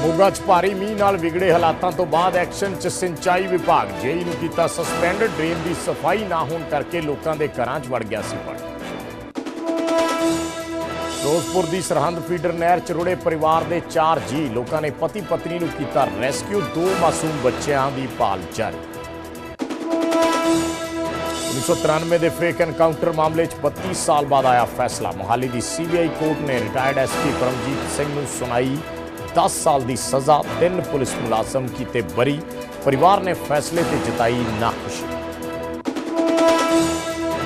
ਮੋਗਾ 'ਚ ਭਾਰੀ ਮੀਂਹ ਨਾਲ ਵਿਗੜੇ ਹਾਲਾਤਾਂ ਤੋਂ ਬਾਅਦ ਐਕਸ਼ਨ 'ਚ ਸਿੰਚਾਈ ਵਿਭਾਗ ਜੇਈ ਨੂੰ ਕੀਤਾ ਸਸਪੈਂਡ ਡਰੇਨ ਦੀ ਸਫ਼ਾਈ ਨਾ ਹੋਣ ਕਰਕੇ ਲੋਕਾਂ ਦੇ ਘਰਾਂ 'ਚ ਵੜ ਗਿਆ ਸੀ ਪਾਣੀ। ਫਿਰੋਜ਼ਪੁਰ ਦੀ ਸਰਹੰਦ ਫੀਡਰ ਨਹਿਰ 'ਚ ਰੁੜੇ ਪਰਿਵਾਰ ਦੇ 4 ਜੀ ਲੋਕਾਂ ਨੇ ਪਤੀ ਪਤਨੀ ਨੂੰ ਕੀਤਾ ਰੈਸਕਿਊ ਦੋ ਮਾਸੂਮ ਬੱਚਿਆਂ ਦੀ ਭਾਲ ਜਾਰੀ। 1993 ਦੇ ਫੇਕ ਐਨਕਾਊਂਟਰ ਮਾਮਲੇ 'ਚ 32 ਸਾਲ ਬਾਅਦ ਆਇਆ ਫੈਸਲਾ। ਮੋਹਾਲੀ ਦੀ ਸੀਬੀਆਈ ਕੋਰਟ ਨੇ ਰਿਟਾਇਰਡ ਐਸਪੀ ਪਰਮਜੀਤ ਸਿੰਘ ਨੂੰ ਸੁਣਾਈ 10 ਸਾਲ ਦੀ ਸਜ਼ਾ ਤਿੰਨ ਪੁਲਿਸ ਮੁਲਾਜ਼ਮ ਕੀਤੇ ਬਰੀ। ਪਰਿਵਾਰ ਨੇ ਫੈਸਲੇ ਤੇ ਜਤਾਈ ਨਾਖੁਸ਼ੀ।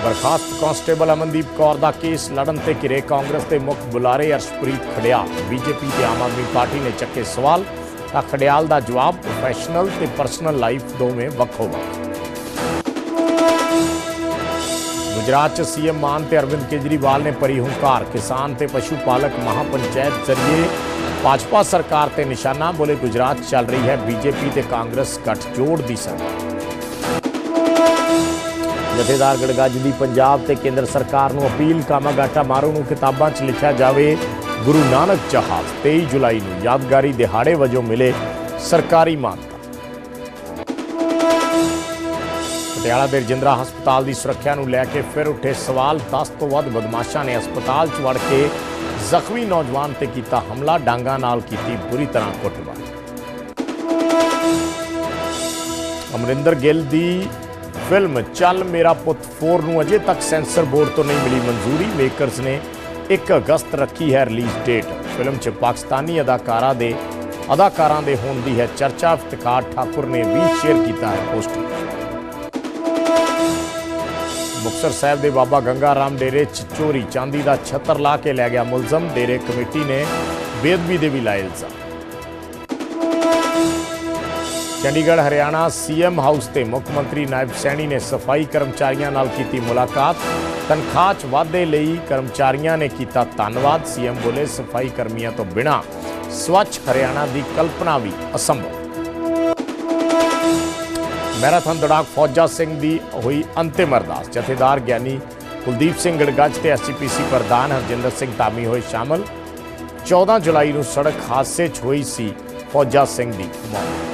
ਬਰਖਾਸਤ ਕਾਂਸਟੇਬਲ ਅਮਨਦੀਪ ਕੌਰ ਦਾ ਕੇਸ ਲੜਨ ਤੇ ਘਿਰੇ ਕਾਂਗਰਸ ਦੇ ਮੁੱਖ ਬੁਲਾਰੇ ਅਰਸ਼ਪ੍ਰੀਤ ਖੜਿਆਲ ਬੀਜੇਪੀ ਤੇ ਆਮ ਆਦਮੀ ਪਾਰਟੀ ਨੇ ਚੱਕੇ ਸਵਾਲ। ਤਾਂ ਖੜਿਆਲ ਦਾ ਜਵਾਬ ਪ੍ਰੋਫੈਸ਼ਨਲ ਤੇ ਪਰਸਨਲ ਲਾਈਫ ਦੋਵੇਂ ਵੱਖੋ ਵੱਖ ਗੁਜਰਾਤ ਚ ਸੀਐਮ ਮਾਨ ਤੇ ਅਰਵਿੰਦ ਕੇਜਰੀਵਾਲ ਨੇ ਭਰੀ ਹੁੰਕਾਰ। ਕਿਸਾਨ ਤੇ ਪਸ਼ੂ ਪਾਲਕ ਮਹਾਪੰਚਾਇਤ ਜ਼ਰੀਏ ਭਾਜਪਾ ਸਰਕਾਰ ਤੇ ਨਿਸ਼ਾਨਾ ਬੋਲੇ ਗੁਜਰਾਤ ਚੱਲ ਰਹੀ ਹੈ ਬੀਜੇਪੀ ਤੇ ਕਾਂਗਰਸ ਗੱਠਜੋੜ ਦੀ ਸਰਕਾਰ। ਜਥੇਦਾਰ ਗੜਗੱਜ ਦੀ ਪੰਜਾਬ ਤੇ ਕੇਂਦਰ ਸਰਕਾਰ ਨੂੰ ਅਪੀਲ ਕਾਮਾਗਾਟਾ ਮਾਰੂ ਨੂੰ ਕਿਤਾਬਾਂ 'ਚ ਲਿਖਿਆ ਜਾਵੇ, ਗੁਰੂ ਨਾਨਕ ਜਹਾਜ਼ 23 ਜੁਲਾਈ ਨੂੰ ਯਾਦਗਾਰੀ ਦਿਹਾੜੇ ਵਜੋਂ ਮਿਲੇ ਸਰਕਾਰੀ ਮਾਨਤਾ। ਪਟਿਆਲਾ ਦੇ ਰਜਿੰਦਰਾ ਹਸਪਤਾਲ ਦੀ ਸੁਰੱਖਿਆ ਨੂੰ ਲੈ ਕੇ ਫਿਰ ਉੱਠੇ ਸਵਾਲ 10 ਤੋਂ ਵੱਧ ਬਦਮਾਸ਼ਾਂ ਨੇ ਹਸਪਤਾਲ 'ਚ ਵੜ ਕੇ ਜ਼ਖਮੀ ਨੌਜਵਾਨ ਤੇ ਕੀਤਾ ਹਮਲਾ, ਡਾਂਗਾ ਨਾਲ ਕੀਤੀ ਬੁਰੀ ਤਰ੍ਹਾਂ ਕੁੱਟਮਾਰ। ਅਮਰਿੰਦਰ ਗਿੱਲ ਦੀ ਫਿਲਮ ਚੱਲ ਮੇਰਾ ਪੁੱਤ 4 ਨੂੰ ਅਜੇ ਤੱਕ ਸੈਂਸਰ ਬੋਰਡ ਤੋਂ ਨਹੀਂ ਮਿਲੀ ਮਨਜ਼ੂਰੀ। ਮੇਕਰਸ ਨੇ 1 ਅਗਸਤ ਰੱਖੀ ਹੈ ਰਿਲੀਜ਼ ਡੇਟ। ਫਿਲਮ 'ਚ ਪਾਕਿਸਤਾਨੀ ਅਦਾਕਾਰਾ ਦੇ ਅਦਾਕਾਰਾਂ ਦੇ ਹੋਣ ਦੀ ਹੈ ਚਰਚਾ। ਇਫਤਿਖਾਰ ਠਾਕੁਰ ਨੇ ਵੀ ਸ਼ੇਅਰ ਕੀਤਾ ਹੈ ਪੋਸਟਰ। ਮੁਕਤਸਰ ਸਾਹਿਬ ਦੇ ਬਾਬਾ ਗੰਗਾ ਰਾਮ ਡੇਰੇ 'ਚ ਚੋਰੀ, ਚਾਂਦੀ ਦਾ ਛੱਤਰ ਲਾ ਕੇ ਲੈ ਗਿਆ ਮੁਲਜ਼ਮ। ਡੇਰੇ ਕਮੇਟੀ ਨੇ ਬੇਅਦਬੀ ਦੇ ਵੀ ਲਾਏ ਇਲਜ਼ਾਮ। ਚੰਡੀਗੜ੍ਹ, ਹਰਿਆਣਾ ਸੀਐਮ ਹਾਊਸ ਤੇ ਮੁੱਖ ਮੰਤਰੀ ਨਾਇਬ ਸੈਣੀ ਨੇ ਸਫ਼ਾਈ ਕਰਮਚਾਰੀਆਂ ਨਾਲ ਕੀਤੀ ਮੁਲਾਕਾਤ। ਤਨਖਾਹ 'ਚ ਵਾਧੇ ਲਈ ਕਰਮਚਾਰੀਆਂ ਨੇ ਕੀਤਾ ਧੰਨਵਾਦ। ਸੀਐਮ ਬੋਲੇ ਸਫ਼ਾਈ ਕਰਮੀਆਂ ਤੋਂ ਬਿਨਾ ਸਵੱਛ ਹਰਿਆਣਾ ਦੀ ਕਲਪਨਾ ਵੀ ਅਸੰਭਵ। ਮੈਰਾਥਨ ਦੜਾਕ ਫੌਜਾ ਸਿੰਘ ਦੀ ਹੋਈ ਅੰਤਿਮ ਅਰਦਾਸ। ਜਥੇਦਾਰ ਗਿਆਨੀ ਕੁਲਦੀਪ ਸਿੰਘ ਗੜਗੱਜ ਤੇ ਐਸਜੀਪੀਸੀ ਪ੍ਰਧਾਨ ਹਰਜਿੰਦਰ ਸਿੰਘ ਧਾਮੀ ਹੋਏ ਸ਼ਾਮਲ। 14 ਜੁਲਾਈ ਨੂੰ ਸੜਕ ਹਾਦਸੇ 'ਚ ਹੋਈ ਸੀ ਫੌਜਾ ਸਿੰਘ ਦੀ ਮੌਤ।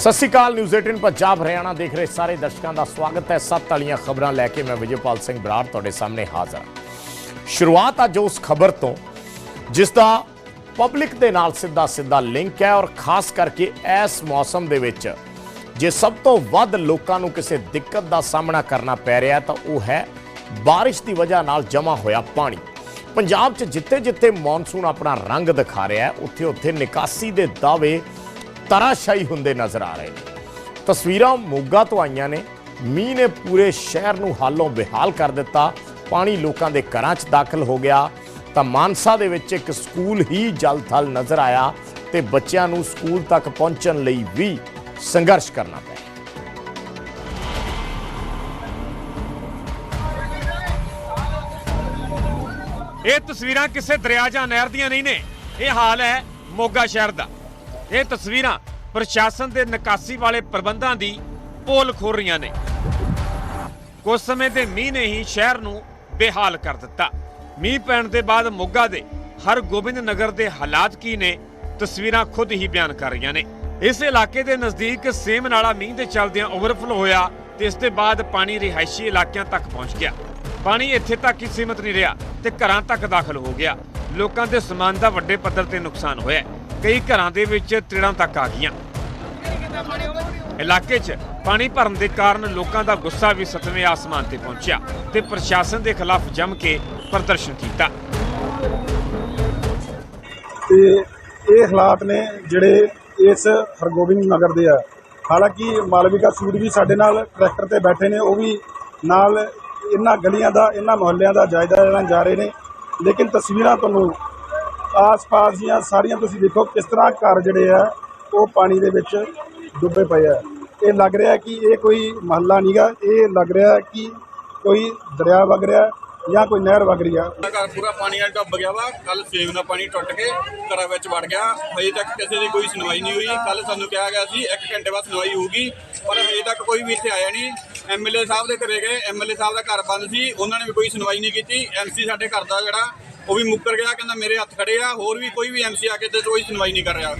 ਸਤਿ ਸ਼੍ਰੀ ਅਕਾਲ ਨਿਊਜ਼ 18 ਪੰਜਾਬ, ਹਰਿਆਣਾ ਦੇਖ ਰਹੇ ਸਾਰੇ ਦਰਸ਼ਕਾਂ ਦਾ ਸਵਾਗਤ ਹੈ। ਸੱਤ ਵਾਲੀਆਂ ਖਬਰਾਂ ਲੈ ਕੇ ਮੈਂ ਵਿਜੇਪਾਲ ਸਿੰਘ ਬਰਾੜ ਤੁਹਾਡੇ ਸਾਹਮਣੇ ਹਾਜ਼ਰ ਸ਼ੁਰੂਆਤ ਅੱਜ ਉਸ ਖਬਰ ਤੋਂ, ਜਿਸ ਦਾ ਪਬਲਿਕ ਦੇ ਨਾਲ ਸਿੱਧਾ ਸਿੱਧਾ ਲਿੰਕ ਹੈ ਔਰ ਖਾਸ ਕਰਕੇ ਇਸ ਮੌਸਮ ਦੇ ਵਿੱਚ ਜੇ ਸਭ ਤੋਂ ਵੱਧ ਲੋਕਾਂ ਨੂੰ ਕਿਸੇ ਦਿੱਕਤ ਦਾ ਸਾਹਮਣਾ ਕਰਨਾ ਪੈ ਰਿਹਾ ਤਾਂ ਉਹ ਹੈ ਬਾਰਿਸ਼ ਦੀ ਵਜ੍ਹਾ ਨਾਲ ਜਮ੍ਹਾਂ ਹੋਇਆ ਪਾਣੀ। ਪੰਜਾਬ 'ਚ ਜਿੱਥੇ-ਜਿੱਥੇ ਮੌਨਸੂਨ ਆਪਣਾ ਰੰਗ ਦਿਖਾ ਰਿਹਾ ਹੈ, ਉੱਥੇ-ਉੱਥੇ ਨਿਕਾਸੀ ਦੇ ਦਾਅਵੇ ਤਰਾਸ਼ਾਈ ਹੁੰਦੇ ਨਜ਼ਰ ਆ ਰਹੇ ਨੇ। ਤਸਵੀਰਾਂ ਮੋਗਾ ਤੋਂ ਆਈਆਂ ਨੇ। ਮੀਂਹ ਨੇ ਪੂਰੇ ਸ਼ਹਿਰ ਨੂੰ ਹਾਲੋਂ ਬਿਹਾਲ ਕਰ ਦਿੱਤਾ। ਪਾਣੀ ਲੋਕਾਂ ਦੇ ਘਰਾਂ 'ਚ ਦਾਖਲ ਹੋ ਗਿਆ। ਤਾਂ ਮਾਨਸਾ ਦੇ ਵਿੱਚ ਇੱਕ ਸਕੂਲ ਹੀ ਜਲ-ਥਲ ਨਜ਼ਰ ਆਇਆ ਤੇ ਬੱਚਿਆਂ ਨੂੰ ਸਕੂਲ ਤੱਕ ਪਹੁੰਚਣ ਲਈ ਵੀ ਸੰਘਰਸ਼ ਕਰਨਾ ਪਿਆ। ਇਹ ਤਸਵੀਰਾਂ ਕਿਸੇ ਦਰਿਆ ਜਾਂ ਨਹਿਰ ਦੀਆਂ ਨਹੀਂ ਨੇ। ਇਹ ਹਾਲ ਹੈ ਮੋਗਾ ਸ਼ਹਿਰ ਦਾ। ਇਹ ਤਸਵੀਰਾਂ ਪ੍ਰਸ਼ਾਸਨ ਦੇ ਨਿਕਾਸੀ ਵਾਲੇ ਪ੍ਰਬੰਧਾਂ ਦੀ ਪੋਲ ਖੋਲ ਰਹੀਆਂ ਨੇ। ਕੁਝ ਸਮੇਂ ਦੇ ਮੀਂਹ ਨੇ ਹੀ ਸ਼ਹਿਰ ਨੂੰ ਬੇਹਾਲ ਕਰ ਦਿੱਤਾ। ਮੀਂਹ ਪੈਣ ਦੇ ਬਾਅਦ ਮੋਗਾ ਦੇ ਹਰ ਗੋਬਿੰਦ ਨਗਰ ਦੇ ਹਾਲਾਤ ਕੀ ਨੇ, ਤਸਵੀਰਾਂ ਖੁਦ ਹੀ ਬਿਆਨ ਕਰ ਰਹੀਆਂ ਨੇ। ਇਸ ਇਲਾਕੇ ਦੇ ਨਜ਼ਦੀਕ ਸੇਮ ਨਾਲਾ ਮੀਂਹ ਦੇ ਚੱਲਦਿਆਂ ਓਵਰਫਲੋ ਹੋਇਆ ਤੇ ਇਸ ਦੇ ਬਾਅਦ ਪਾਣੀ ਰਿਹਾਇਸ਼ੀ ਇਲਾਕਿਆਂ ਤੱਕ ਪਹੁੰਚ ਗਿਆ। ਪਾਣੀ ਇੱਥੇ ਤੱਕ ਹੀ ਸੀਮਤ ਨਹੀਂ ਰਿਹਾ ਤੇ ਘਰਾਂ ਤੱਕ ਦਾਖਲ ਹੋ ਗਿਆ। ਲੋਕਾਂ ਦੇ ਸਮਾਨ ਦਾ ਵੱਡੇ ਪੱਧਰ ਤੇ ਨੁਕਸਾਨ ਹੋਇਆ ਕਈ ਘਰਾਂ ਦੇ ਵਿੱਚ ਤ੍ਰਿੜਾਂ ਤੱਕ ਆ ਗਈਆਂ। ਇਲਾਕੇ 'ਚ ਪਾਣੀ ਭਰਨ ਦੇ ਕਾਰਨ ਲੋਕਾਂ ਦਾ ਗੁੱਸਾ ਵੀ ਸਤਵੇਂ ਆਸਮਾਨ ਤੇ ਪਹੁੰਚਿਆ ਤੇ ਪ੍ਰਸ਼ਾਸਨ ਦੇ ਖਿਲਾਫ ਜੰਮ ਕੇ ਪ੍ਰਦਰਸ਼ਨ ਕੀਤਾ। ਤੇ ਇਹ ਹਾਲਾਤ ਨੇ ਜਿਹੜੇ ਇਸ ਹਰਗੋਬਿੰਦ ਨਗਰ ਦੇ ਆ। ਹਾਲਾਂਕਿ ਮਾਲਵਿਕਾ ਸੂਦ ਵੀ ਸਾਡੇ ਨਾਲ ਟਰੈਕਟਰ ਤੇ ਬੈਠੇ ਨੇ, ਉਹ ਵੀ ਨਾਲ ਇਹਨਾਂ ਗਲੀਆਂ ਦਾ, ਇਹਨਾਂ ਮੁਹੱਲਿਆਂ ਦਾ ਜਾਇਜ਼ਾ ਲੈਣ ਜਾ ਰਹੇ ਨੇ। ਲੇਕਿਨ ਤਸਵੀਰਾਂ ਤੁਹਾਨੂੰ ਆਸ-ਪਾਸ ਦੀਆਂ ਸਾਰੀਆਂ ਤੁਸੀਂ ਦੇਖੋ ਕਿਸ ਤਰ੍ਹਾਂ ਘਰ ਜਿਹੜੇ ਆ, ਉਹ ਪਾਣੀ ਦੇ ਵਿੱਚ ਡੁੱਬੇ ਪਏ ਆ। ਇਹ ਲੱਗ ਰਿਹਾ ਕਿ ਇਹ ਕੋਈ ਮਹੱਲਾ ਨਹੀਂਗਾ ਇਹ ਲੱਗ ਰਿਹਾ ਕਿ ਕੋਈ ਦਰਿਆ ਵਗ ਰਿਹਾ ਜਾਂ ਕੋਈ ਨਹਿਰ ਵਗ ਰਹੀ ਆ। ਘਰ ਪੂਰਾ ਪਾਣੀ ਨਾਲ ਡੁੱਬ ਗਿਆ ਵਾ ਕੱਲ ਸੇਮ ਦਾ ਪਾਣੀ ਟੁੱਟ ਕੇ ਘਰਾਂ ਵਿੱਚ ਵੜ ਗਿਆ। ਹਜੇ ਤੱਕ ਕਿਸੇ ਦੀ ਕੋਈ ਸੁਣਵਾਈ ਨਹੀਂ ਹੋਈ। ਕੱਲ ਸਾਨੂੰ ਕਿਹਾ ਗਿਆ ਸੀ 1 ਘੰਟੇ ਬਾਅਦ ਸੁਣਵਾਈ ਹੋਊਗੀ, ਪਰ ਹਜੇ ਤੱਕ ਕੋਈ ਵੀ ਇੱਥੇ ਆਇਆ ਨਹੀਂ। ਐਮਐਲਏ ਸਾਹਿਬ ਦੇ ਘਰੇ ਗਏ ਐਮਐਲਏ ਸਾਹਿਬ ਦਾ ਘਰ ਬੰਦ ਸੀ, ਉਹਨਾਂ ਨੇ ਵੀ ਕੋਈ ਸੁਣਵਾਈ ਨਹੀਂ ਕੀਤੀ। ਐਮਸੀ ਸਾਡੇ ਘਰ ਦਾ ਜਿਹੜਾ ਉਹ ਵੀ ਮੁੱਕਰ ਗਿਆ, ਕਹਿੰਦਾ ਮੇਰੇ ਹੱਥ ਖੜੇ ਆ, ਹੋਰ ਵੀ ਕੋਈ ਵੀ ਐਮਸੀ ਆ ਕੇ ਤੇ ਕੋਈ ਸੁਣਵਾਈ ਨਹੀਂ ਕਰ ਰਿਹਾ।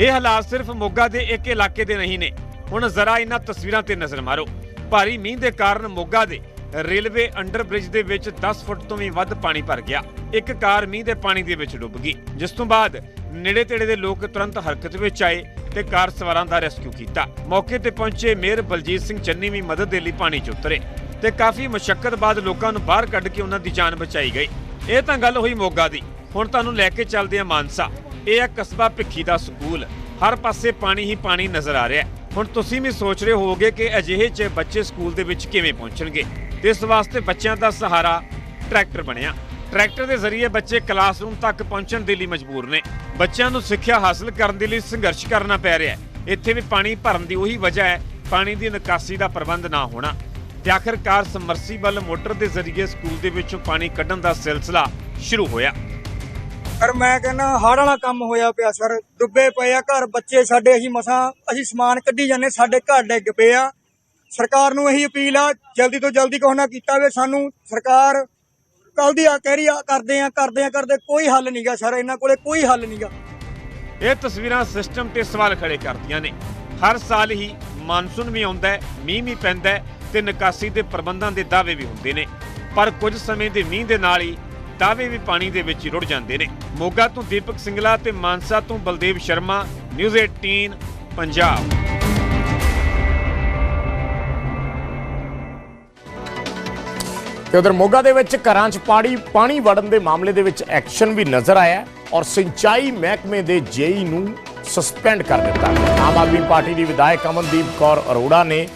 ਇਹ ਹਾਲਾਤ ਸਿਰਫ ਮੋਗਾ ਦੇ ਇੱਕ ਇਲਾਕੇ ਦੇ ਨਹੀਂ ਨੇ। ਹੁਣ ਜ਼ਰਾ ਇਹਨਾਂ ਤਸਵੀਰਾਂ ਤੇ ਨਜ਼ਰ ਮਾਰੋ। ਭਾਰੀ ਮੀਂਹ ਦੇ ਕਾਰਨ ਮੋਗਾ ਦੇ ਰੇਲਵੇ ਅੰਡਰ ਬ੍ਰਿਜ ਦੇ ਵਿੱਚ 10 ਫੁੱਟ ਤੋਂ ਵੀ ਵੱਧ ਪਾਣੀ ਭਰ ਗਿਆ। ਇੱਕ ਕਾਰ ਮੀਂਹ ਦੇ ਪਾਣੀ ਦੇ ਵਿੱਚ ਡੁੱਬ ਗਈ। ਜਿਸ ਤੋਂ ਬਾਅਦ ਨੇੜੇ ਤੇੜੇ ਦੇ ਲੋਕ ਤੁਰੰਤ ਹਰਕਤ ਵਿੱਚ ਆਏ ਤੇ ਕਾਰ ਸਵਾਰਾਂ ਦਾ ਰੈਸਕਿਊ ਕੀਤਾ। ਮੌਕੇ ਤੇ ਪਹੁੰਚੇ ਮੇਅਰ ਬਲਜੀਤ ਸਿੰਘ ਚੰਨੀ ਵੀ ਮਦਦ ਦੇ ਲਈ ਪਾਣੀ 'ਚ ਉਤਰੇ। ਤੇ ਕਾਫੀ ਮੁਸ਼ਕਲ ਬਾਅਦ ਲੋਕਾਂ ਨੂੰ ਬਾਹਰ ਕੱਢ ਕੇ ਉਹਨਾਂ ਦੀ ਜਾਨ ਬਚਾਈ ਗਈ। ਇਹ ਤਾਂ ਗੱਲ ਹੋਈ ਮੋਗਾ ਦੀ। ਹੁਣ ਤੁਹਾਨੂੰ ਲੈ ਕੇ ਚੱਲਦੇ ਹਾਂ ਮਾਨਸਾ। ਇਹ ਹੈ ਕਸਬਾ ਭਿੱਖੀ ਦਾ ਸਕੂਲ। ਹਰ ਪਾਸੇ ਪਾਣੀ ਹੀ ਪਾਣੀ ਨਜ਼ਰ ਆ ਰਿਹਾ ਹੁਣ ਤੁਸੀਂ ਵੀ ਸੋਚ ਰਹੇ ਹੋਵੋਗੇ ਕਿ ਅਜਿਹੇ 'ਚ ਬੱਚੇ ਸਕੂਲ ਦੇ ਵਿੱਚ ਕਿਵੇਂ ਪਹੁੰਚਣਗੇ। ਇਸ ਵਾਸਤੇ ਬੱਚਿਆਂ ਦਾ ਸਹਾਰਾ ਟਰੈਕਟਰ ਬਣਿਆ। ਟਰੈਕਟਰ ਦੇ ਜ਼ਰੀਏ ਬੱਚੇ ਕਲਾਸਰੂਮ ਤੱਕ ਪਹੁੰਚਣ ਦੇ ਲਈ ਮਜਬੂਰ ਨੇ। ਬੱਚਿਆਂ ਨੂੰ ਸਿੱਖਿਆ ਹਾਸਲ ਕਰਨ ਦੇ ਲਈ ਸੰਘਰਸ਼ ਕਰਨਾ ਪੈ ਰਿਹਾ ਹੈ। ਇੱਥੇ ਵੀ ਪਾਣੀ ਭਰਨ ਦੀ ਉਹੀ ਵਜ੍ਹਾ ਹੈ। ਪਾਣੀ ਦੀ ਨਿਕਾਸੀ ਦਾ ਪ੍ਰਬੰਧ ਨਾ ਹੋਣਾ। ਤੇ ਆਖਰਕਾਰ ਸਮਰਸੀਬਲ ਮੋਟਰ ਦੇ ਜ਼ਰੀਏ ਸਕੂਲ ਦੇ ਵਿੱਚੋਂ ਪਾਣੀ ਕੱਢਣ ਦਾ ਸਿਲਸਿਲਾ ਸ਼ੁਰੂ ਹੋਇਆ। ਪਰ ਮੈਂ ਕਹਿੰਦਾ ਹੜ੍ਹ ਵਾਲਾ ਕੰਮ ਹੋਇਆ ਪਿਆ ਸਰ। ਡੁੱਬੇ ਪਏ ਆ ਘਰ ਬੱਚੇ ਸਾਡੇ ਅਸੀਂ ਮਸਾਂ ਅਸੀਂ ਸਮਾਨ ਕੱਢੀ ਜਾਂਦੇ ਸਾਡੇ ਘਰ ਡਿੱਗ ਪਏ ਆ। ਸਰਕਾਰ ਨੂੰ ਇਹੀ ਅਪੀਲ ਆ ਜਲਦੀ ਤੋਂ ਜਲਦੀ ਕੋਹ ਨਾ ਕੀਤਾ ਵੇ ਸਾਨੂੰ ਸਰਕਾਰ ਕੱਲ ਦੀ ਆ ਕਹਿ ਰਹੀ ਆ ਕਰਦੇ ਆ ਕਰਦੇ ਆ ਕਰਦੇ ਕੋਈ ਹੱਲ ਨਹੀਂਗਾ ਸਰ ਇਹਨਾਂ ਕੋਲੇ ਕੋਈ ਹੱਲ ਨਹੀਂਗਾ ਇਹ ਤਸਵੀਰਾਂ ਸਿਸਟਮ ਤੇ ਸਵਾਲ ਖੜੇ ਕਰਦੀਆਂ ਨੇ। ਹਰ ਸਾਲ ਹੀ ਮਾਨਸੂਨ ਵੀ ਆਉਂਦਾ ਹੈ ਮੀਂਹ ਵੀ ਪੈਂਦਾ ਹੈ ਤੇ ਨਿਕਾਸੀ ਦੇ ਪ੍ਰਬੰਧਾਂ ਦੇ ਦਾਅਵੇ ਵੀ ਹੁੰਦੇ ਨੇ। ਪਰ ਕੁਝ ਸਮੇਂ ਦੇ ਮੀਂਹ ਦੇ ਨਾਲ ਹੀ ਦਾਅਵੇ ਵੀ ਪਾਣੀ ਦੇ ਵਿੱਚ ਰੁੜ ਜਾਂਦੇ ਨੇ। ਮੋਗਾ ਤੋਂ ਦੀਪਕ ਸਿੰਗਲਾ ਤੇ ਮਾਨਸਾ ਤੋਂ ਬਲਦੇਵ ਸ਼ਰਮਾ, ਨਿਊਜ਼ 18 ਪੰਜਾਬ। ਤੇ ਉਧਰ ਮੋਗਾ ਦੇ ਵਿੱਚ ਘਰਾਂ 'ਚ ਪਾਣੀ ਪਾਣੀ ਵੜਨ ਦੇ ਮਾਮਲੇ ਦੇ ਵਿੱਚ ਐਕਸ਼ਨ ਵੀ ਨਜ਼ਰ ਆਇਆ ਔਰ ਸਿੰਚਾਈ ਮਹਿਕਮੇ ਦੇ ਜੇਈ ਨੂੰ ਸਸਪੈਂਡ ਕਰ ਦਿੱਤਾ ਆਮ ਆਦਮੀ ਪਾਰਟੀ ਦੀ ਵਿਧਾਇਕ ਅਮਨਦੀਪ ਕੌਰ ਅਰੋੜਾ ਨੇ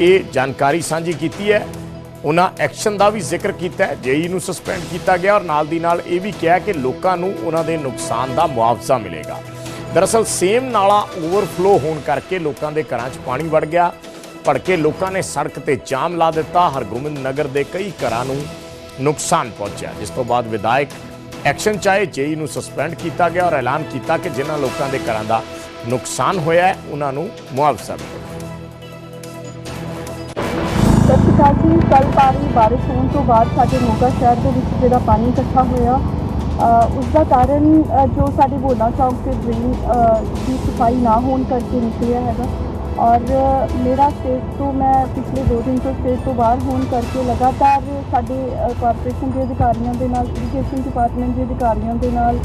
ਇਹ ਜਾਣਕਾਰੀ ਸਾਂਝੀ ਕੀਤੀ ਹੈ। ਉਹਨਾਂ ਐਕਸ਼ਨ ਦਾ ਵੀ ਜ਼ਿਕਰ ਕੀਤਾ ਹੈ। ਜੇਈ ਨੂੰ ਸਸਪੈਂਡ ਕੀਤਾ ਗਿਆ ਔਰ ਨਾਲ ਦੀ ਨਾਲ ਇਹ ਵੀ ਕਿਹਾ ਕਿ ਲੋਕਾਂ ਨੂੰ ਉਹਨਾਂ ਦੇ ਨੁਕਸਾਨ ਦਾ ਮੁਆਵਜ਼ਾ ਮਿਲੇਗਾ। ਦਰਅਸਲ ਸੇਮ ਨਾਲਾ ਓਵਰਫਲੋ ਹੋਣ ਕਰਕੇ ਲੋਕਾਂ ਦੇ ਘਰਾਂ 'ਚ ਪਾਣੀ ਵੜ ਗਿਆ। ਭੜਕੇ ਲੋਕਾਂ ਨੇ ਸੜਕ ਤੇ ਜਾਮ ਲਾ ਦਿੱਤਾ। ਹਰਗੋਬਿੰਦ ਨਗਰ ਦੇ ਕਈ ਘਰਾਂ ਨੂੰ ਨੁਕਸਾਨ ਪਹੁੰਚਿਆ। ਜਿਸ ਤੋਂ ਬਾਅਦ ਵਿਧਾਇਕ ਐਕਸ਼ਨ ਚਾਹੇ ਜੇਈ ਨੂੰ ਸਸਪੈਂਡ ਕੀਤਾ ਗਿਆ ਔਰ ਐਲਾਨ ਕੀਤਾ ਕਿ ਜਿਨ੍ਹਾਂ ਲੋਕਾਂ ਦੇ ਘਰਾਂ ਦਾ ਨੁਕਸਾਨ ਹੋਇਆ ਉਹਨਾਂ ਨੂੰ ਮੁਆਵਜ਼ਾ ਮਿਲੇਗਾ। ਸਤਿ ਸ਼੍ਰੀ ਅਕਾਲ ਜੀ ਕੱਲ ਭਾਰੀ ਬਾਰਿਸ਼ ਹੋਣ ਤੋਂ ਬਾਅਦ ਸਾਡੇ ਮੋਗਾ ਸ਼ਹਿਰ ਦੇ ਵਿੱਚ ਜਿਹੜਾ ਪਾਣੀ ਇਕੱਠਾ ਹੋਇਆ ਅ, ਉਸ ਦਾ ਕਾਰਨ ਜੋ ਸਾਡੇ ਬੋਲਾ ਚੌਕ ਤੇ ਡਰੇਨ ਦੀ ਸਫ਼ਾਈ ਨਾ ਹੋਣ ਕਰਕੇ ਨਿਕਲਿਆ ਹੈਗਾ। ਔਰ ਮੇਰਾ ਸਟੇਟ ਤੋਂ ਮੈਂ ਪਿਛਲੇ 2 ਦਿਨ ਤੋਂ ਸਟੇਟ ਤੋਂ ਬਾਹਰ ਹੋਣ ਕਰਕੇ ਲਗਾਤਾਰ ਸਾਡੇ ਅ, ਕਾਰਪੋਰੇਸ਼ਨ ਦੇ ਅਧਿਕਾਰੀਆਂ ਦੇ ਨਾਲ ਇਰੀਗੇਸ਼ਨ ਡਿਪਾਰਟਮੈਂਟ ਦੇ ਅਧਿਕਾਰੀਆਂ ਦੇ ਨਾਲ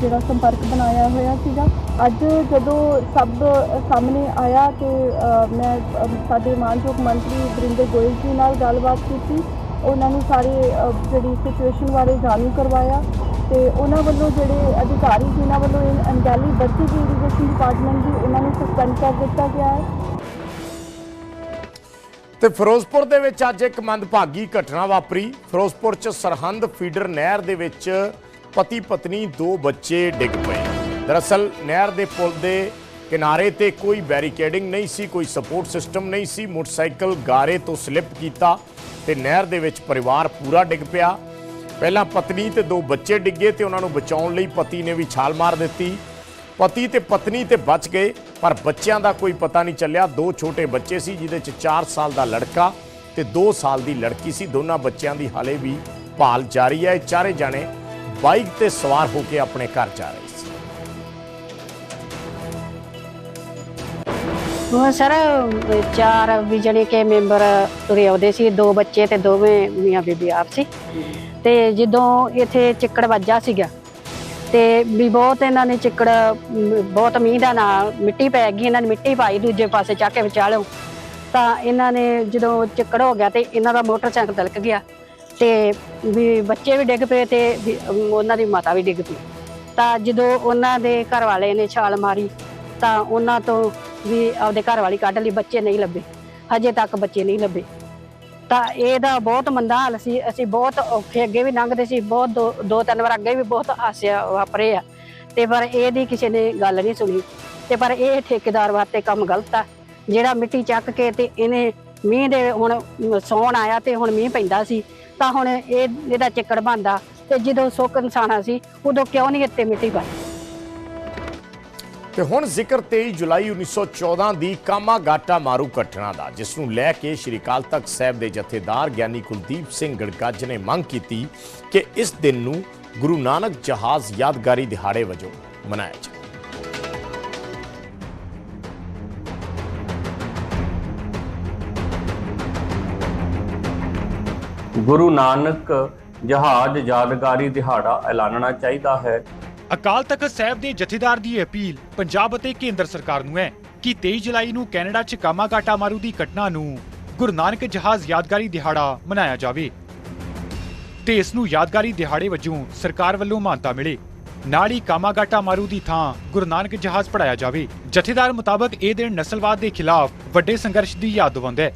ਜਿਹੜਾ ਸੰਪਰਕ ਬਣਾਇਆ ਹੋਇਆ ਸੀਗਾ। ਅੱਜ ਜਦੋਂ ਸਭ ਸਾਹਮਣੇ ਆਇਆ ਤੇ ਮੈਂ ਸਾਡੇ ਮਾਨਯੋਗ ਮੰਤਰੀ ਵਰਿੰਦਰ ਗੋਇਲ ਜੀ ਨਾਲ ਗੱਲਬਾਤ ਕੀਤੀ। ਉਹਨਾਂ ਨੂੰ ਸਾਰੇ ਜਿਹੜੀ ਸਿਚੁਏਸ਼ਨ ਬਾਰੇ ਜਾਣੂ ਕਰਵਾਇਆ ਤੇ ਉਹਨਾਂ ਵੱਲੋਂ ਜਿਹੜੇ ਅਧਿਕਾਰੀ ਜਿਨ੍ਹਾਂ ਵੱਲੋਂ ਇਹ ਅਣਗਹਿਲੀ ਵਰਤੀ ਗਈ ਇਰੀਗੇਸ਼ਨ ਡਿਪਾਰਟਮੈਂਟ ਦੀ ਉਹਨਾਂ ਨੂੰ ਸਸਪੈਂਡ ਕਰ ਦਿੱਤਾ ਗਿਆ ਹੈ। ਤੇ ਫਿਰੋਜ਼ਪੁਰ ਦੇ ਵਿੱਚ ਅੱਜ ਇੱਕ ਮੰਦਭਾਗੀ ਘਟਨਾ ਵਾਪਰੀ। ਫਿਰੋਜ਼ਪੁਰ 'ਚ ਸਰਹੰਦ ਫੀਡਰ ਨਹਿਰ ਦੇ ਵਿੱਚ ਪਤੀ ਪਤਨੀ ਦੋ ਬੱਚੇ ਡਿੱਗ ਪਏ। ਦਰਅਸਲ, ਨਹਿਰ ਦੇ ਪੁਲ ਦੇ ਕਿਨਾਰੇ ਤੇ ਕੋਈ ਬੈਰੀਕੇਡਿੰਗ ਨਹੀਂ ਸੀ, ਕੋਈ ਸਪੋਰਟ ਸਿਸਟਮ ਨਹੀਂ ਸੀ, ਮੋਟਰਸਾਈਕਲ ਗਾਰੇ ਤੋਂ ਸਲਿੱਪ ਕੀਤਾ ਤੇ ਨਹਿਰ ਦੇ ਵਿੱਚ ਪਰਿਵਾਰ ਪੂਰਾ ਡਿੱਗ ਪਿਆ। ਪਹਿਲਾਂ ਪਤਨੀ ਤੇ ਦੋ ਬੱਚੇ ਡਿੱਗੇ ਤੇ ਉਹਨਾਂ ਨੂੰ ਬਚਾਉਣ ਲਈ ਪਤੀ ਨੇ ਵੀ ਛਾਲ ਮਾਰ ਦਿੱਤੀ। ਪਤੀ ਤੇ ਪਤਨੀ ਤੇ ਬਚ ਗਏ, ਪਰ ਬੱਚਿਆਂ ਦਾ ਕੋਈ ਪਤਾ ਨਹੀਂ ਚੱਲਿਆ। ਦੋ ਛੋਟੇ ਬੱਚੇ ਸੀ, ਜਿਹਦੇ ਚ 4 ਸਾਲ ਦਾ ਲੜਕਾ ਤੇ 2 ਸਾਲ ਦੀ ਲੜਕੀ ਸੀ। ਦੋਨਾਂ ਬੱਚਿਆਂ ਦੀ ਹਾਲੇ ਵੀ ਭਾਲ ਜਾਰੀ ਹੈ। ਇਹ ਚਾਰੇ ਜਾਣੇ ਬਾਈਕ ਤੇ ਸਵਾਰ ਹੋ ਕੇ ਆਪਣੇ ਘਰ ਜਾ ਰਹੇ ਸੀ। ਉਹ ਸਰ, ਚਾਰ ਵੀ ਜਣੇ ਕੇ ਮੈਂਬਰ ਤੁਰੇ ਆਉਂਦੇ ਸੀ, ਦੋ ਬੱਚੇ ਤੇ ਦੋਵੇਂ ਮੀਆਂ ਬੀਬੀ ਆਪ ਸੀ। ਤੇ ਜਦੋਂ ਇੱਥੇ ਚਿੱਕੜ ਵੱਜਾ ਸੀਗਾ, ਤੇ ਵੀ ਬਹੁਤ ਇਹਨਾਂ ਨੇ ਚਿੱਕੜ, ਬਹੁਤ ਮੀਂਹ ਦਾ ਨਾਲ ਮਿੱਟੀ ਪੈ ਗਈ, ਇਹਨਾਂ ਨੇ ਮਿੱਟੀ ਪਾਈ ਦੂਜੇ ਪਾਸੇ ਚੱਕ ਕੇ ਵਿਚਾਲਿਓ ਤਾਂ ਇਹਨਾਂ ਨੇ ਜਦੋਂ ਚਿੱਕੜ ਹੋ ਗਿਆ ਤੇ ਇਹਨਾਂ ਦਾ ਮੋਟਰਸਾਈਕਲ ਤਲਕ ਗਿਆ। ਤੇ ਵੀ ਬੱਚੇ ਵੀ ਡਿੱਗ ਪਏ ਤੇ ਵੀ, ਉਹਨਾਂ ਦੀ ਮਾਤਾ ਵੀ ਡਿੱਗ ਪਈ। ਤਾਂ ਜਦੋਂ ਉਹਨਾਂ ਦੇ ਘਰ ਵਾਲੇ ਨੇ ਛਾਲ ਮਾਰੀ ਤਾਂ ਉਹਨਾਂ ਤੋਂ ਵੀ ਆਪਦੇ ਘਰ ਵਾਲੀ ਕੱਢ ਲਈ ਬੱਚੇ ਨਹੀਂ ਲੱਭੇ। ਹਜੇ ਤੱਕ ਬੱਚੇ ਨਹੀਂ ਲੱਭੇ। ਤਾਂ ਇਹਦਾ ਬਹੁਤ ਮੰਦਾ ਹਾਲ ਸੀ। ਅਸੀਂ ਬਹੁਤ ਔਖੇ ਅੱਗੇ ਵੀ ਲੰਘਦੇ ਸੀ ਬਹੁਤ ਦੋ- ਦੋ ਤਿੰਨ ਵਾਰ ਅੱਗੇ ਵੀ ਬਹੁਤ ਹਾਸਿਆ ਵਾਪਰੇ ਆ। ਤੇ ਪਰ ਇਹਦੀ ਕਿਸੇ ਨੇ ਗੱਲ ਨਹੀਂ ਸੁਣੀ। ਤੇ ਪਰ ਇਹ ਠੇਕੇਦਾਰ ਵਾਸਤੇ ਕੰਮ ਗਲਤ ਆ। ਜਿਹੜਾ ਮਿੱਟੀ ਚੱਕ ਕੇ ਤੇ ਇਹਨੇ ਮੀਂਹ ਦੇ ਹੁਣ ਸੌਣ ਆਇਆ ਤੇ ਹੁਣ ਮੀਂਹ ਪੈਂਦਾ ਸੀ। ਤਾਂ ਹੁਣ ਇਹ ਇਹਦਾ ਚਿੱਕੜ ਬੰਦਾ ਤੇ ਜਦੋਂ ਸੁੱਕ ਇਨਸਾਨਾ ਸੀ, ਉਦੋਂ ਕਿਉਂ ਨਹੀਂ ਇੱਥੇ ਮਿੱਟੀ ਪਾਈ ਤੇ ਹੁਣ ਜ਼ਿਕਰ 23 ਜੁਲਾਈ 1914 ਦੀ ਕਾਮਾਗਾਟਾ ਮਾਰੂ ਘਟਨਾ ਦਾ, ਜਿਸ ਨੂੰ ਲੈ ਕੇ ਸ਼੍ਰੀ ਅਕਾਲ ਤਖਤ ਸਾਹਿਬ ਦੇ ਜਥੇਦਾਰ ਗਿਆਨੀ ਕੁਲਦੀਪ ਸਿੰਘ ਗੜਗੱਜ ਨੇ ਮੰਗ ਕੀਤੀ ਕਿ ਇਸ ਦਿਨ ਨੂੰ ਗੁਰੂ ਨਾਨਕ ਜਹਾਜ਼ ਯਾਦਗਾਰੀ ਦਿਹਾੜੇ ਵਜੋਂ ਮਨਾਇਆ ਜਾਵੇ। ਗੁਰੂ ਨਾਨਕ ਜਹਾਜ਼ ਯਾਦਗਾਰੀ ਦਿਹਾੜਾ ਐਲਾਨਣਾ ਚਾਹੀਦਾ ਹੈ। ਅਕਾਲ ਤਖਤ ਸਾਹਿਬ ਦੇ ਜਥੇਦਾਰ ਦੀ ਅਪੀਲ ਪੰਜਾਬ ਅਤੇ ਕੇਂਦਰ ਸਰਕਾਰ ਨੂੰ ਹੈ ਕਿ 23 ਜੁਲਾਈ ਨੂੰ ਕੈਨੇਡਾ 'ਚ ਕਾਮਾਗਾਟਾ ਮਾਰੂ ਦੀ ਘਟਨਾ ਨੂੰ ਗੁਰੂ ਨਾਨਕ ਜਹਾਜ਼ ਯਾਦਗਾਰੀ ਦਿਹਾੜਾ ਮਨਾਇਆ ਜਾਵੇ। ਤੇ ਇਸ ਨੂੰ ਯਾਦਗਾਰੀ ਦਿਹਾੜੇ ਵਜੋਂ ਸਰਕਾਰ ਵੱਲੋਂ ਮਾਨਤਾ ਮਿਲੇ। ਨਾਲ ਹੀ ਕਾਮਾਗਾਟਾ ਮਾਰੂ ਦੀ ਥਾਂ ਗੁਰੂ ਨਾਨਕ ਜਹਾਜ਼ ਪੜਾਇਆ ਜਾਵੇ। ਜਥੇਦਾਰ ਮੁਤਾਬਕ ਇਹ ਦਿਨ ਨਸਲਵਾਦ ਦੇ ਖਿਲਾਫ ਵੱਡੇ ਸੰਘਰਸ਼ ਦੀ ਯਾਦ ਦਿਵਾਉਂਦਾ ਹੈ।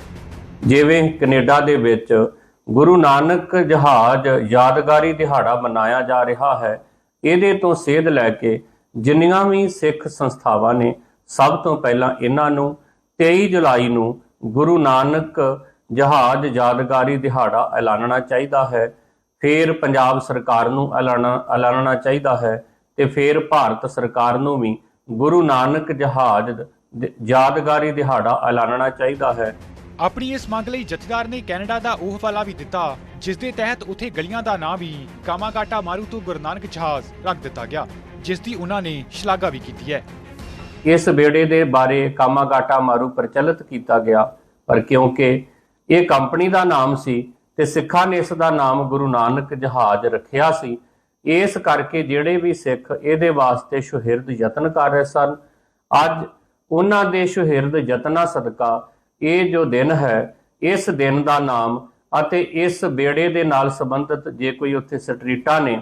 ਜਿਵੇਂ ਕੈਨੇਡਾ ਦੇ ਵਿੱਚ ਗੁਰੂ ਨਾਨਕ ਜਹਾਜ਼ ਯਾਦਗਾਰੀ ਦਿਹਾੜਾ ਮਨਾਇਆ ਜਾ ਰਿਹਾ ਹੈ। ਇਹਦੇ ਤੋਂ ਸੇਧ ਲੈ ਕੇ ਜਿੰਨੀਆਂ ਵੀ ਸਿੱਖ ਸੰਸਥਾਵਾਂ ਨੇ, ਸਭ ਤੋਂ ਪਹਿਲਾਂ ਇਹਨਾਂ ਨੂੰ 23 ਜੁਲਾਈ ਨੂੰ ਗੁਰੂ ਨਾਨਕ ਜਹਾਜ਼ ਯਾਦਗਾਰੀ ਦਿਹਾੜਾ ਐਲਾਨਣਾ ਚਾਹੀਦਾ ਹੈ। ਫਿਰ ਪੰਜਾਬ ਸਰਕਾਰ ਨੂੰ ਐਲਾਨਣਾ ਐਲਾਨਣਾ ਚਾਹੀਦਾ ਹੈ ਤੇ ਫਿਰ ਭਾਰਤ ਸਰਕਾਰ ਨੂੰ ਵੀ ਗੁਰੂ ਨਾਨਕ ਜਹਾਜ਼ ਯਾਦਗਾਰੀ ਦਿਹਾੜਾ ਐਲਾਨਣਾ ਚਾਹੀਦਾ ਹੈ। ਆਪਣੀ ਇਸ ਮੰਗ ਲਈ ਜਥੇਦਾਰ ਨੇ ਕੈਨੇਡਾ ਦਾ ਉਹ ਹਵਾਲਾ ਵੀ ਦਿੱਤਾ, ਜਿਸ ਦੇ ਤਹਿਤ ਉਥੇ ਗਲੀਆਂ ਦਾ ਨਾਂ ਵੀ ਕਾਮਾਗਾਟਾ ਮਾਰੂ ਤੋਂ ਗੁਰੂ ਨਾਨਕ ਜਹਾਜ਼ ਰੱਖ ਦਿੱਤਾ ਗਿਆ, ਜਿਸ ਦੀ ਉਹਨਾਂ ਨੇ ਸ਼ਲਾਘਾ ਵੀ ਕੀਤੀ ਹੈ। ਇਸ ਬੇੜੇ ਦੇ ਬਾਰੇ ਕਾਮਾਗਾਟਾ ਮਾਰੂ ਪ੍ਰਚਲਿਤ ਕੀਤਾ ਗਿਆ, ਪਰ ਕਿਉਂਕਿ ਇਹ ਕੰਪਨੀ ਦਾ ਨਾਮ ਸੀ ਤੇ ਸਿੱਖਾਂ ਨੇ ਇਸ ਦਾ ਨਾਮ ਗੁਰੂ ਨਾਨਕ ਜਹਾਜ਼ ਰੱਖਿਆ ਸੀ, ਇਸ ਕਰਕੇ ਜਿਹੜੇ ਵੀ ਸਿੱਖ ਇਹਦੇ ਵਾਸਤੇ ਸ਼ੁਹਿਰਦ ਯਤਨ ਕਰ ਰਹੇ ਸਨ। ਅੱਜ ਉਹਨਾਂ ਦੇ ਸ਼ੁਹਿਰਦ ਯਤਨਾਂ ਸਦਕਾ ਇਹ ਜੋ ਦਿਨ ਹੈ, ਇਸ ਦਿਨ ਦਾ ਨਾਮ ਅਤੇ ਇਸ ਬੇੜੇ ਦੇ ਨਾਲ ਸੰਬੰਧਿਤ ਜੇ ਕੋਈ ਉੱਥੇ ਸਟਰੀਟਾਂ ਨੇ,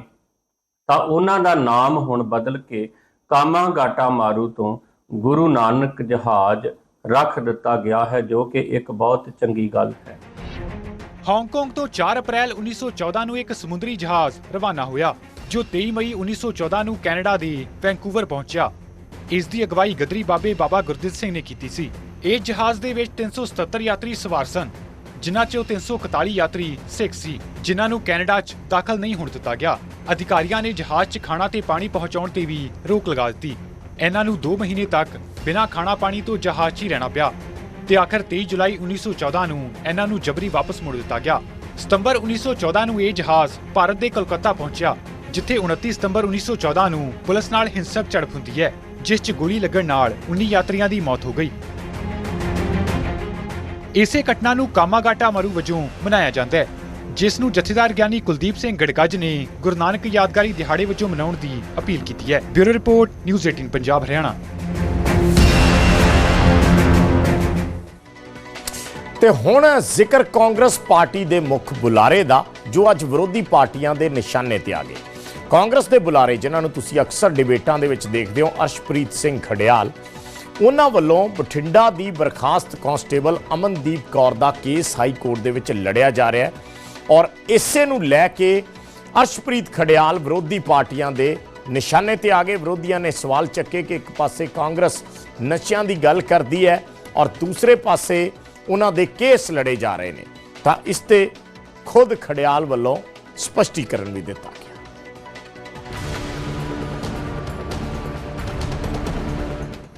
ਤਾਂ ਉਹਨਾਂ ਦਾ ਨਾਮ ਹੁਣ ਬਦਲ ਕੇ ਕਾਮਾਗਾਟਾ ਮਾਰੂ ਤੋਂ ਗੁਰੂ ਨਾਨਕ ਜਹਾਜ਼ ਰੱਖ ਦਿੱਤਾ ਗਿਆ ਹੈ, ਜੋ ਕਿ ਇੱਕ ਬਹੁਤ ਚੰਗੀ ਗੱਲ ਹੈ। ਹਾਂਗਕਾਂਗ ਤੋਂ 4 ਅਪ੍ਰੈਲ 1914 ਨੂੰ ਇੱਕ ਸਮੁੰਦਰੀ ਜਹਾਜ਼ ਰਵਾਨਾ ਹੋਇਆ, ਜੋ 23 ਮਈ 1914 ਨੂੰ ਕੈਨੇਡਾ ਦੀ ਵੈਂਕੂਵਰ ਪਹੁੰਚਿਆ। ਇਸ ਦੀ ਅਗਵਾਈ ਗਦਰੀ ਬਾਬੇ ਬਾਬਾ ਗੁਰਦਿੱਤ ਸਿੰਘ ਨੇ ਕੀਤੀ ਸੀ। ਇਹ ਜਹਾਜ਼ ਦੇ ਵਿੱਚ 377 ਯਾਤਰੀ ਸਵਾਰ ਸਨ, ਜਿਨ੍ਹਾਂ ਚੋਂ 341 ਯਾਤਰੀ ਸਿੱਖ ਸੀ, ਜਿਨ੍ਹਾਂ ਨੂੰ ਕੈਨੇਡਾ 'ਚ ਦਾਖਲ ਨਹੀਂ ਹੋਣ ਦਿੱਤਾ ਗਿਆ। ਅਧਿਕਾਰੀਆਂ ਨੇ ਜਹਾਜ਼ 'ਚ ਖਾਣਾ ਤੇ ਪਾਣੀ ਪਹੁੰਚਾਉਣ ਤੇ ਵੀ ਰੋਕ ਲਗਾ ਦਿੱਤੀ। ਇਹਨਾਂ ਨੂੰ 2 ਮਹੀਨੇ ਤੱਕ ਬਿਨਾਂ ਖਾਣਾ ਪਾਣੀ ਤੋਂ ਜਹਾਜ਼ 'ਚ ਹੀ ਰਹਿਣਾ ਪਿਆ ਤੇ ਆਖਰ 23 ਜੁਲਾਈ 1914 ਨੂੰ ਇਹਨਾਂ ਨੂੰ ਜਬਰੀ ਵਾਪਸ ਮੋੜ ਦਿੱਤਾ ਗਿਆ। ਸਤੰਬਰ 1914 ਨੂੰ ਇਹ ਜਹਾਜ਼ ਭਾਰਤ ਦੇ ਕਲਕੱਤਾ ਪਹੁੰਚਿਆ, ਜਿੱਥੇ 29 ਸਤੰਬਰ 1914 ਨੂੰ ਪੁਲਿਸ ਨਾਲ ਹਿੰਸਕ ਝੜਪ ਹੁੰਦੀ ਹੈ, ਜਿਸ 'ਚ ਗੋਲੀ ਲੱਗਣ ਨਾਲ 19 ਯਾਤਰੀਆਂ ਦੀ ਮੌਤ ਹੋ ਗਈ। ਇਸੇ ਘਟਨਾ ਨੂੰ ਕਾਮਾਗਾਟਾ ਮਰੂ ਵਜੋਂ ਮਨਾਇਆ ਜਾਂਦਾ ਹੈ, ਜਿਸ ਨੂੰ ਜਥੇਦਾਰ ਗਿਆਨੀ ਕੁਲਦੀਪ ਸਿੰਘ ਗੜਗੱਜ ਨੇ ਗੁਰੂ ਨਾਨਕ ਯਾਦਗਾਰੀ ਦਿਹਾੜੇ ਵਜੋਂ ਮਨਾਉਣ ਦੀ ਅਪੀਲ ਕੀਤੀ ਹੈ। Bureau report, news 18 Punjab, Haryana. ਤੇ ਹੁਣ ਜ਼ਿਕਰ ਕਾਂਗਰਸ ਪਾਰਟੀ ਦੇ ਮੁੱਖ ਬੁਲਾਰੇ ਦਾ, ਜੋ ਅੱਜ ਵਿਰੋਧੀ ਪਾਰਟੀਆਂ ਦੇ ਨਿਸ਼ਾਨੇ ਤੇ ਆ ਗਏ। ਕਾਂਗਰਸ ਦੇ ਬੁਲਾਰੇ, ਜਿਨ੍ਹਾਂ ਨੂੰ ਤੁਸੀਂ ਅਕਸਰ ਡਿਬੇਟਾਂ ਦੇ ਵਿੱਚ ਦੇਖਦੇ ਹੋ, ਅਰਸ਼ਪ੍ਰੀਤ ਸਿੰਘ ਖੜਿਆਲ ਉਹਨਾਂ ਵੱਲੋਂ ਬਠਿੰਡਾ ਦੀ ਬਰਖਾਸਤ ਕਾਂਸਟੇਬਲ ਅਮਨਦੀਪ ਕੌਰ ਦਾ ਕੇਸ ਹਾਈ ਕੋਰਟ ਦੇ ਵਿੱਚ ਲੜਿਆ ਜਾ ਰਿਹਾ ਹੈ ਔਰ ਇਸੇ ਨੂੰ ਲੈ ਕੇ ਅਰਸ਼ਪ੍ਰੀਤ ਖੜਿਆਲ ਵਿਰੋਧੀ ਪਾਰਟੀਆਂ ਦੇ ਨਿਸ਼ਾਨੇ ਤੇ ਆ ਗਏ। ਵਿਰੋਧੀਆਂ ਨੇ ਸਵਾਲ ਚੱਕੇ ਕਿ ਇੱਕ ਪਾਸੇ ਕਾਂਗਰਸ ਨਸ਼ਿਆਂ ਦੀ ਗੱਲ ਕਰਦੀ ਹੈ ਔਰ ਦੂਸਰੇ ਪਾਸੇ ਉਹਨਾਂ ਦੇ ਕੇਸ ਲੜੇ ਜਾ ਰਹੇ ਨੇ। ਤਾਂ ਇਸ ਤੇ ਖੁਦ ਖੜਿਆਲ ਵੱਲੋਂ ਸਪਸ਼ਟੀਕਰਨ ਵੀ ਦਿੱਤਾ।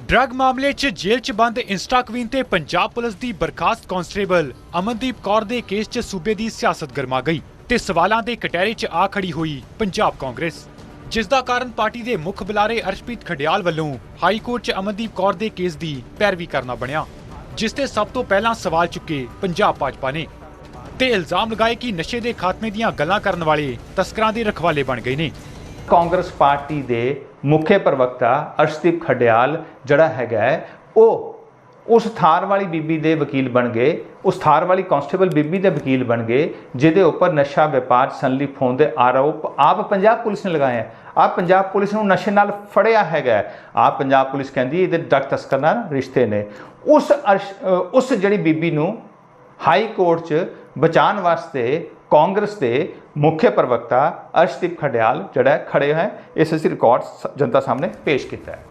ਡਰੱਗ ਮਾਮਲੇ 'ਚ ਜੇਲ੍ਹ 'ਚ ਬੰਦ ਇੰਸਟਾ ਕੁਈਨ ਤੇ ਪੰਜਾਬ ਪੁਲਿਸ ਦੀ ਬਰਖਾਸਤ ਕਾਂਸਟੇਬਲ ਅਮਨਦੀਪ ਕੌਰ ਦੇ ਕੇਸ 'ਚ ਸੂਬੇ ਦੀ ਸਿਆਸਤ ਗਰਮਾ ਗਈ ਤੇ ਸਵਾਲਾਂ ਦੇ ਕਟਹਿਰੇ 'ਚ ਆ ਖੜੀ ਹੋਈ ਪੰਜਾਬ ਕਾਂਗਰਸ। ਜਿਸ ਦਾ ਕਾਰਨ ਪਾਰਟੀ ਦੇ ਮੁੱਖ ਬੁਲਾਰੇ ਅਰਸ਼ਪ੍ਰੀਤ ਖਡਿਆਲ ਵੱਲੋਂ ਹਾਈ ਕੋਰਟ 'ਚ ਅਮਨਦੀਪ ਕੌਰ ਦੇ ਕੇਸ ਦੀ ਪੈਰਵੀ ਕਰਨਾ ਬਣਿਆ, ਜਿਸ ਤੇ ਸਭ ਤੋਂ ਪਹਿਲਾਂ ਸਵਾਲ ਚੁੱਕੇ ਪੰਜਾਬ ਭਾਜਪਾ ਨੇ ਤੇ ਇਲਜ਼ਾਮ ਲਗਾਏ ਕਿ ਨਸ਼ੇ ਦੇ ਖਾਤਮੇ ਦੀਆਂ ਗੱਲਾਂ ਕਰਨ ਵਾਲੇ ਤਸਕਰਾਂ ਦੇ ਰਖਵਾਲੇ ਬਣ ਗਏ ਨੇ। ਕਾਂਗਰਸ ਪਾਰਟੀ ਦੇ ਮੁੱਖੇ ਪ੍ਰਵਕਤਾ ਅਰਸ਼ਦੀਪ ਖਡਿਆਲ ਜਿਹੜਾ ਹੈਗਾ ਉਹ ਉਸ ਥਾਰ ਵਾਲੀ ਬੀਬੀ ਦੇ ਵਕੀਲ ਬਣ ਗਏ, ਉਸ ਥਾਰ ਵਾਲੀ ਕਾਂਸਟੇਬਲ ਬੀਬੀ ਦੇ ਵਕੀਲ ਬਣ ਗਏ, ਜਿਹਦੇ ਉੱਪਰ ਨਸ਼ਾ ਵਪਾਰ ਸੰਲਿਪ ਹੋਣ ਦੇ ਆਰੋਪ ਆਪ ਪੰਜਾਬ ਪੁਲਿਸ ਨੇ ਲਗਾਏ ਹੈ। ਆਪ ਪੰਜਾਬ ਪੁਲਿਸ ਨੂੰ ਨਸ਼ੇ ਨਾਲ ਫੜਿਆ ਹੈਗਾ ਆਪ ਪੰਜਾਬ ਪੁਲਿਸ ਕਹਿੰਦੀ ਇਹਦੇ ਡਰਗ ਤਸਕਰ ਨਾਲ ਰਿਸ਼ਤੇ ਨੇ। ਉਸ ਅਰਸ਼- ਉਸ ਜਿਹੜੀ ਬੀਬੀ ਨੂੰ ਹਾਈ ਕੋਰਟ 'ਚ ਬਚਾਉਣ ਵਾਸਤੇ ਕਾਂਗਰਸ ਦੇ ਮੁੱਖ ਪ੍ਰਵਕਤਾ ਅਰਸ਼ਦੀਪ ਖਡਿਆਲ, ਜਿਹੜਾ ਖੜੇ ਹੈ ਇਸ ਅਸੀਂ ਰਿਕਾਰਡ ਜਨਤਾ ਸਾਹਮਣੇ ਪੇਸ਼ ਕੀਤਾ ਹੈ।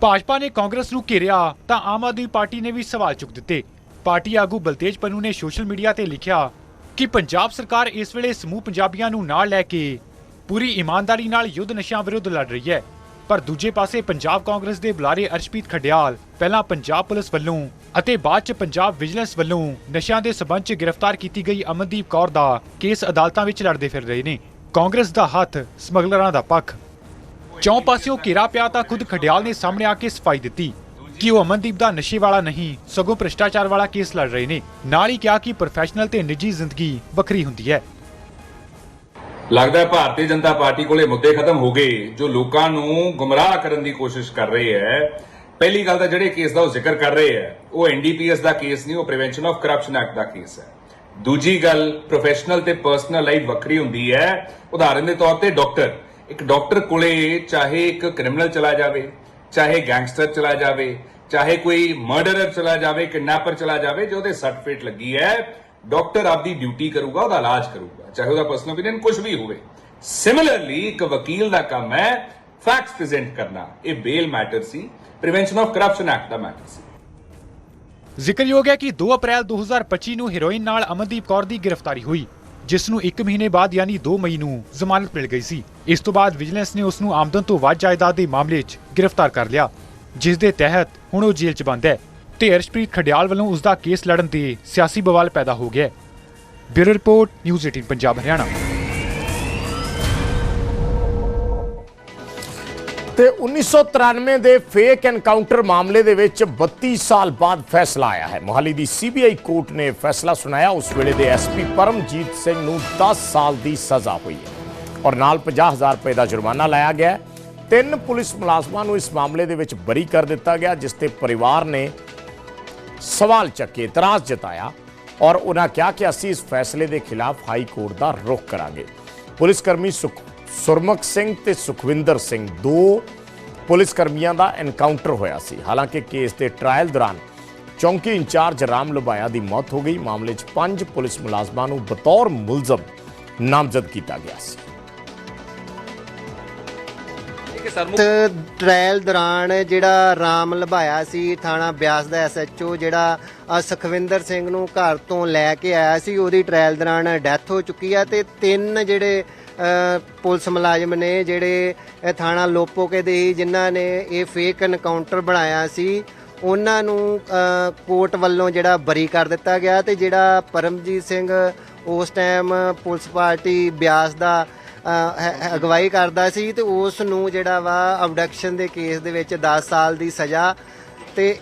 ਭਾਜਪਾ ਨੇ ਕਾਂਗਰਸ ਨੂੰ ਘੇਰਿਆ, ਤਾਂ ਆਮ ਆਦਮੀ ਪਾਰਟੀ ਨੇ ਵੀ ਸਵਾਲ ਚੁੱਕ ਦਿੱਤੇ। ਪਾਰਟੀ ਆਗੂ ਬਲਤੇਜ ਪੰਨੂ ਨੇ ਸੋਸ਼ਲ ਮੀਡੀਆ ਤੇ ਲਿਖਿਆ ਕਿ ਪੰਜਾਬ ਸਰਕਾਰ ਇਸ ਵੇਲੇ ਸਮੂਹ ਪੰਜਾਬੀਆਂ ਨੂੰ ਨਾਲ ਲੈ ਕੇ ਪੂਰੀ ਇਮਾਨਦਾਰੀ ਨਾਲ ਯੁੱਧ ਨਸ਼ਿਆਂ ਵਿਰੁੱਧ ਲੜ ਰਹੀ ਹੈ। ਪਰ ਦੂਜੇ ਪਾਸੇ ਪੰਜਾਬ ਕਾਂਗਰਸ ਦੇ ਬੁਲਾਰੇ ਅਰਸ਼ਪ੍ਰੀਤ ਖਡਿਆਲ, ਪਹਿਲਾਂ ਪੰਜਾਬ ਪੁਲਿਸ ਵੱਲੋਂ ਅਤੇ ਬਾਅਦ ਚ ਪੰਜਾਬ ਵਿਜੀਲੈਂਸ ਵੱਲੋਂ ਨਸ਼ਿਆਂ ਦੇ ਸਬੰਧ ਚ ਗ੍ਰਿਫਤਾਰ ਕੀਤੀ ਗਈ ਅਮਨਦੀਪ ਕੌਰ ਦਾ ਕੇਸ ਅਦਾਲਤਾਂ ਵਿੱਚ ਲੜਦੇ ਫਿਰ ਰਹੇ ਨੇ। ਕਾਂਗਰਸ ਦਾ ਹੱਥ ਸਮਗਲਰਾਂ ਦਾ ਪੱਖ। ਚੌਂ ਪਾਸਿਓਂ ਘੇਰਾ ਪਿਆ ਤਾਂ ਖੁਦ ਖਡਿਆਲ ਨੇ ਸਾਹਮਣੇ ਆ ਕੇ ਸਫ਼ਾਈ ਦਿੱਤੀ ਕਿ ਉਹ ਅਮਨਦੀਪ ਦਾ ਨਸ਼ੇ ਵਾਲਾ ਨਹੀਂ, ਸਗੋਂ ਭ੍ਰਿਸ਼ਟਾਚਾਰ ਵਾਲਾ ਕੇਸ ਲੜ ਰਹੇ ਨੇ। ਨਾਲ ਹੀ ਕਿਹਾ ਕਿ ਪ੍ਰੋਫੈਸ਼ਨਲ ਤੇ ਨਿੱਜੀ ਜ਼ਿੰਦਗੀ ਵੱਖਰੀ ਹੁੰਦੀ ਹੈ। ਲੱਗਦਾ ਹੈ ਭਾਰਤੀ ਜਨਤਾ ਪਾਰਟੀ ਕੋਲੇ ਮੁੱਦੇ ਖਤਮ ਹੋ ਗਏ, ਜੋ ਲੋਕਾਂ ਨੂੰ ਗੁੰਮਰਾਹ ਕਰਨ ਦੀ ਕੋਸ਼ਿਸ਼ ਕਰ ਰਹੇ ਹੈ। ਪਹਿਲੀ ਗੱਲ ਤਾਂ ਜਿਹੜੇ ਕੇਸ ਦਾ ਉਹ ਜ਼ਿਕਰ ਕਰ ਰਹੇ ਹੈ ਉਹ ਐਨਡੀਪੀਐਸ ਦਾ ਕੇਸ ਨਹੀਂ, ਉਹ ਪ੍ਰੀਵੈਂਸ਼ਨ ਆਫ ਕਰਪਸ਼ਨ ਐਕਟ ਦਾ ਕੇਸ ਹੈ। ਦੂਜੀ ਗੱਲ ਪ੍ਰੋਫੈਸ਼ਨਲ ਤੇ ਪਰਸਨਲ ਲਾਈਫ ਵੱਖਰੀ ਹੁੰਦੀ ਹੈ। ਉਦਾਹਰਨ ਦੇ ਤੌਰ ਤੇ ਡਾਕਟਰ ਇੱਕ ਡਾਕਟਰ ਕੋਲੇ ਚਾਹੇ ਇੱਕ ਕ੍ਰਿਮੀਨਲ ਚਲਾ ਜਾਵੇ, ਚਾਹੇ ਗੈਂਗਸਟਰ ਚਲਾ ਜਾਵੇ, ਚਾਹੇ ਕੋਈ ਮਰਡਰਰ ਚਲਾ ਜਾਵੇ ਕਿਡਨੈਪਰ ਚਲਾ ਜਾਵੇ, ਜੇ ਉਹਦੇ ਸਰਟੀਫਿਕੇਟ ਲੱਗੀ ਹੈ ਡਾਕਟਰ ਆਪਦੀ ਡਿਊਟੀ ਕਰੂਗਾ, ਉਹਦਾ ਇਲਾਜ ਕਰੂਗਾ, ਚਾਹੇ ਉਹਦਾ ਪਰਸਨਲ ਓਪੀਨੀਅਨ ਕੁਝ ਵੀ ਹੋਵੇ। ਸਿਮਿਲਰਲੀ ਇੱਕ ਵਕੀਲ ਦਾ ਕੰਮ ਹੈ ਫੈਕਟਸ ਪ੍ਰੈਜ਼ੈਂਟ ਕਰਨਾ ਇਹ ਬੇਲ ਮੈਟਰ ਸੀ ਪ੍ਰੀਵੈਂਸ਼ਨ ਆਫ ਕਰਪਸ਼ਨ ਐਕਟ ਦਾ ਮੈਟਰ ਸੀ ਜ਼ਿਕਰਯੋਗ ਹੈ ਕਿ 2 ਅਪ੍ਰੈਲ 2025 ਨੂੰ ਹੈਰੋਇਨ ਨਾਲ ਅਮਨਦੀਪ ਕੌਰ ਦੀ ਗ੍ਰਿਫਤਾਰੀ ਹੋਈ, ਜਿਸ ਨੂੰ 1 ਮਹੀਨੇ ਬਾਅਦ ਯਾਨੀ 2 ਮਈ ਨੂੰ ਜ਼ਮਾਨਤ ਮਿਲ ਗਈ ਸੀ। ਇਸ ਤੋਂ ਬਾਅਦ ਵਿਜੀਲੈਂਸ ਨੇ ਉਸ ਨੂੰ ਆਮਦਨ ਤੋਂ ਵੱਧ ਜਾਇਦਾਦ ਦੇ ਮਾਮਲੇ 'ਚ ਗ੍ਰਿਫਤਾਰ ਕਰ ਲਿਆ, ਜਿਸ ਦੇ ਤਹਿਤ ਹੁਣ ਉਹ ਜੇਲ੍ਹ 'ਚ ਬੰਦ ਹੈ। ਤੇ ਅਰਸ਼ਪ੍ਰੀਤ ਖਡਿਆਲ ਵੱਲੋਂ ਉਸ ਦਾ ਕੇਸ ਲੜਨ ਤੇ ਸਿਆਸੀ ਬਵਾਲ ਪੈਦਾ ਹੋ ਗਿਆ bureau report, news 18 Punjab, Haryana. ਤੇ 1993 ਦੇ ਫੇਕ ਐਨਕਾਊਂਟਰ ਮਾਮਲੇ ਦੇ ਵਿੱਚ 32 ਸਾਲ ਬਾਅਦ ਫੈਸਲਾ ਆਇਆ ਹੈ। ਮੋਹਾਲੀ ਦੀ ਸੀਬੀਆਈ ਕੋਰਟ ਨੇ ਫੈਸਲਾ ਸੁਣਾਇਆ। ਉਸ ਵੇਲੇ ਦੇ ਐਸਪੀ ਪਰਮਜੀਤ ਸਿੰਘ ਨੂੰ 10 ਸਾਲ ਦੀ ਸਜ਼ਾ ਹੋਈ ਹੈ ਔਰ ਨਾਲ 50000 ਰੁਪਏ ਦਾ ਜੁਰਮਾਨਾ ਲਾਇਆ ਗਿਆ ਹੈ। ਤਿੰਨ ਪੁਲਿਸ ਮੁਲਾਜ਼ਮਾਂ ਨੂੰ ਇਸ ਮਾਮਲੇ ਦੇ ਵਿੱਚ ਬਰੀ ਕਰ ਦਿੱਤਾ ਗਿਆ, ਜਿਸ ਤੇ ਪਰਿਵਾਰ ਨੇ ਸਵਾਲ ਚੱਕੇ, ਇਤਰਾਜ਼ ਜਤਾਇਆ ਔਰ ਉਹਨਾਂ ਕਿਹਾ ਕਿ ਅਸੀਂ ਇਸ ਫੈਸਲੇ ਦੇ ਖਿਲਾਫ ਹਾਈ ਕੋਰਟ ਦਾ ਰੁਖ ਕਰਾਂਗੇ। ਪੁਲਿਸ ਕਰਮੀ ਸੁਖ ਸੁਰਮੁਖ ਸਿੰਘ ਤੇ ਸੁਖਵਿੰਦਰ ਸਿੰਘ ਦੋ ਪੁਲਿਸ ਕਰਮੀਆਂ ਦਾ ਐਨਕਾਊਂਟਰ ਹੋਇਆ ਸੀ। ਹਾਲਾਂਕਿ ਕੇਸ ਦੇ ਟ੍ਰਾਇਲ ਦੌਰਾਨ ਚੌਂਕੀ ਇੰਚਾਰਜ ਰਾਮ ਲੁਬਾਇਆ ਦੀ ਮੌਤ ਹੋ ਗਈ। ਮਾਮਲੇ 'ਚ ਪੰਜ ਪੁਲਿਸ ਮੁਲਾਜ਼ਮਾਂ ਨੂੰ ਬਤੌਰ ਮੁਲਜ਼ਮ ਨਾਮਜ਼ਦ ਕੀਤਾ ਗਿਆ ਸੀ। ਟ੍ਰਾਇਲ ਦੌਰਾਨ ਜਿਹੜਾ ਰਾਮ ਲਭਾਇਆ ਸੀ ਥਾਣਾ ਬਿਆਸ ਦਾ ਐਸਐਚਓ ਜਿਹੜਾ ਸੁਖਵਿੰਦਰ ਸਿੰਘ ਨੂੰ ਘਰ ਤੋਂ ਲੈ ਕੇ ਆਇਆ ਸੀ ਉਹਦੀ ਟ੍ਰਾਇਲ ਦੌਰਾਨ ਡੈਥ ਹੋ ਚੁੱਕੀ ਆ ਤੇ ਤਿੰਨ ਜਿਹੜੇ ਪੁਲਿਸ ਮੁਲਾਜ਼ਮ ਨੇ ਜਿਹੜੇ ਥਾਣਾ ਲੋਪੋਕੇ ਦੇ ਹੀ ਜਿਨ੍ਹਾਂ ਨੇ ਇਹ ਫੇਕ ਐਨਕਾਊਂਟਰ ਬਣਾਇਆ ਸੀ, ਉਹਨਾਂ ਨੂੰ ਕੋਰਟ ਵੱਲੋਂ ਜਿਹੜਾ ਬਰੀ ਕਰ ਦਿੱਤਾ ਗਿਆ ਤੇ ਜਿਹੜਾ ਪਰਮਜੀਤ ਸਿੰਘ ਉਸ ਟਾਈਮ ਪੁਲਿਸ ਪਾਰਟੀ ਬਿਆਸ ਦਾ ਅਗਵਾਈ ਕਰਦਾ ਸੀ ਤੇ ਉਸ ਨੂੰ ਜਿਹੜਾ ਵਾ ਅਬਡਕਸ਼ਨ ਦੇ ਕੇਸ ਦੇ ਵਿੱਚ 10 ਸਾਲ ਦੀ ਸਜ਼ਾ ਤੇ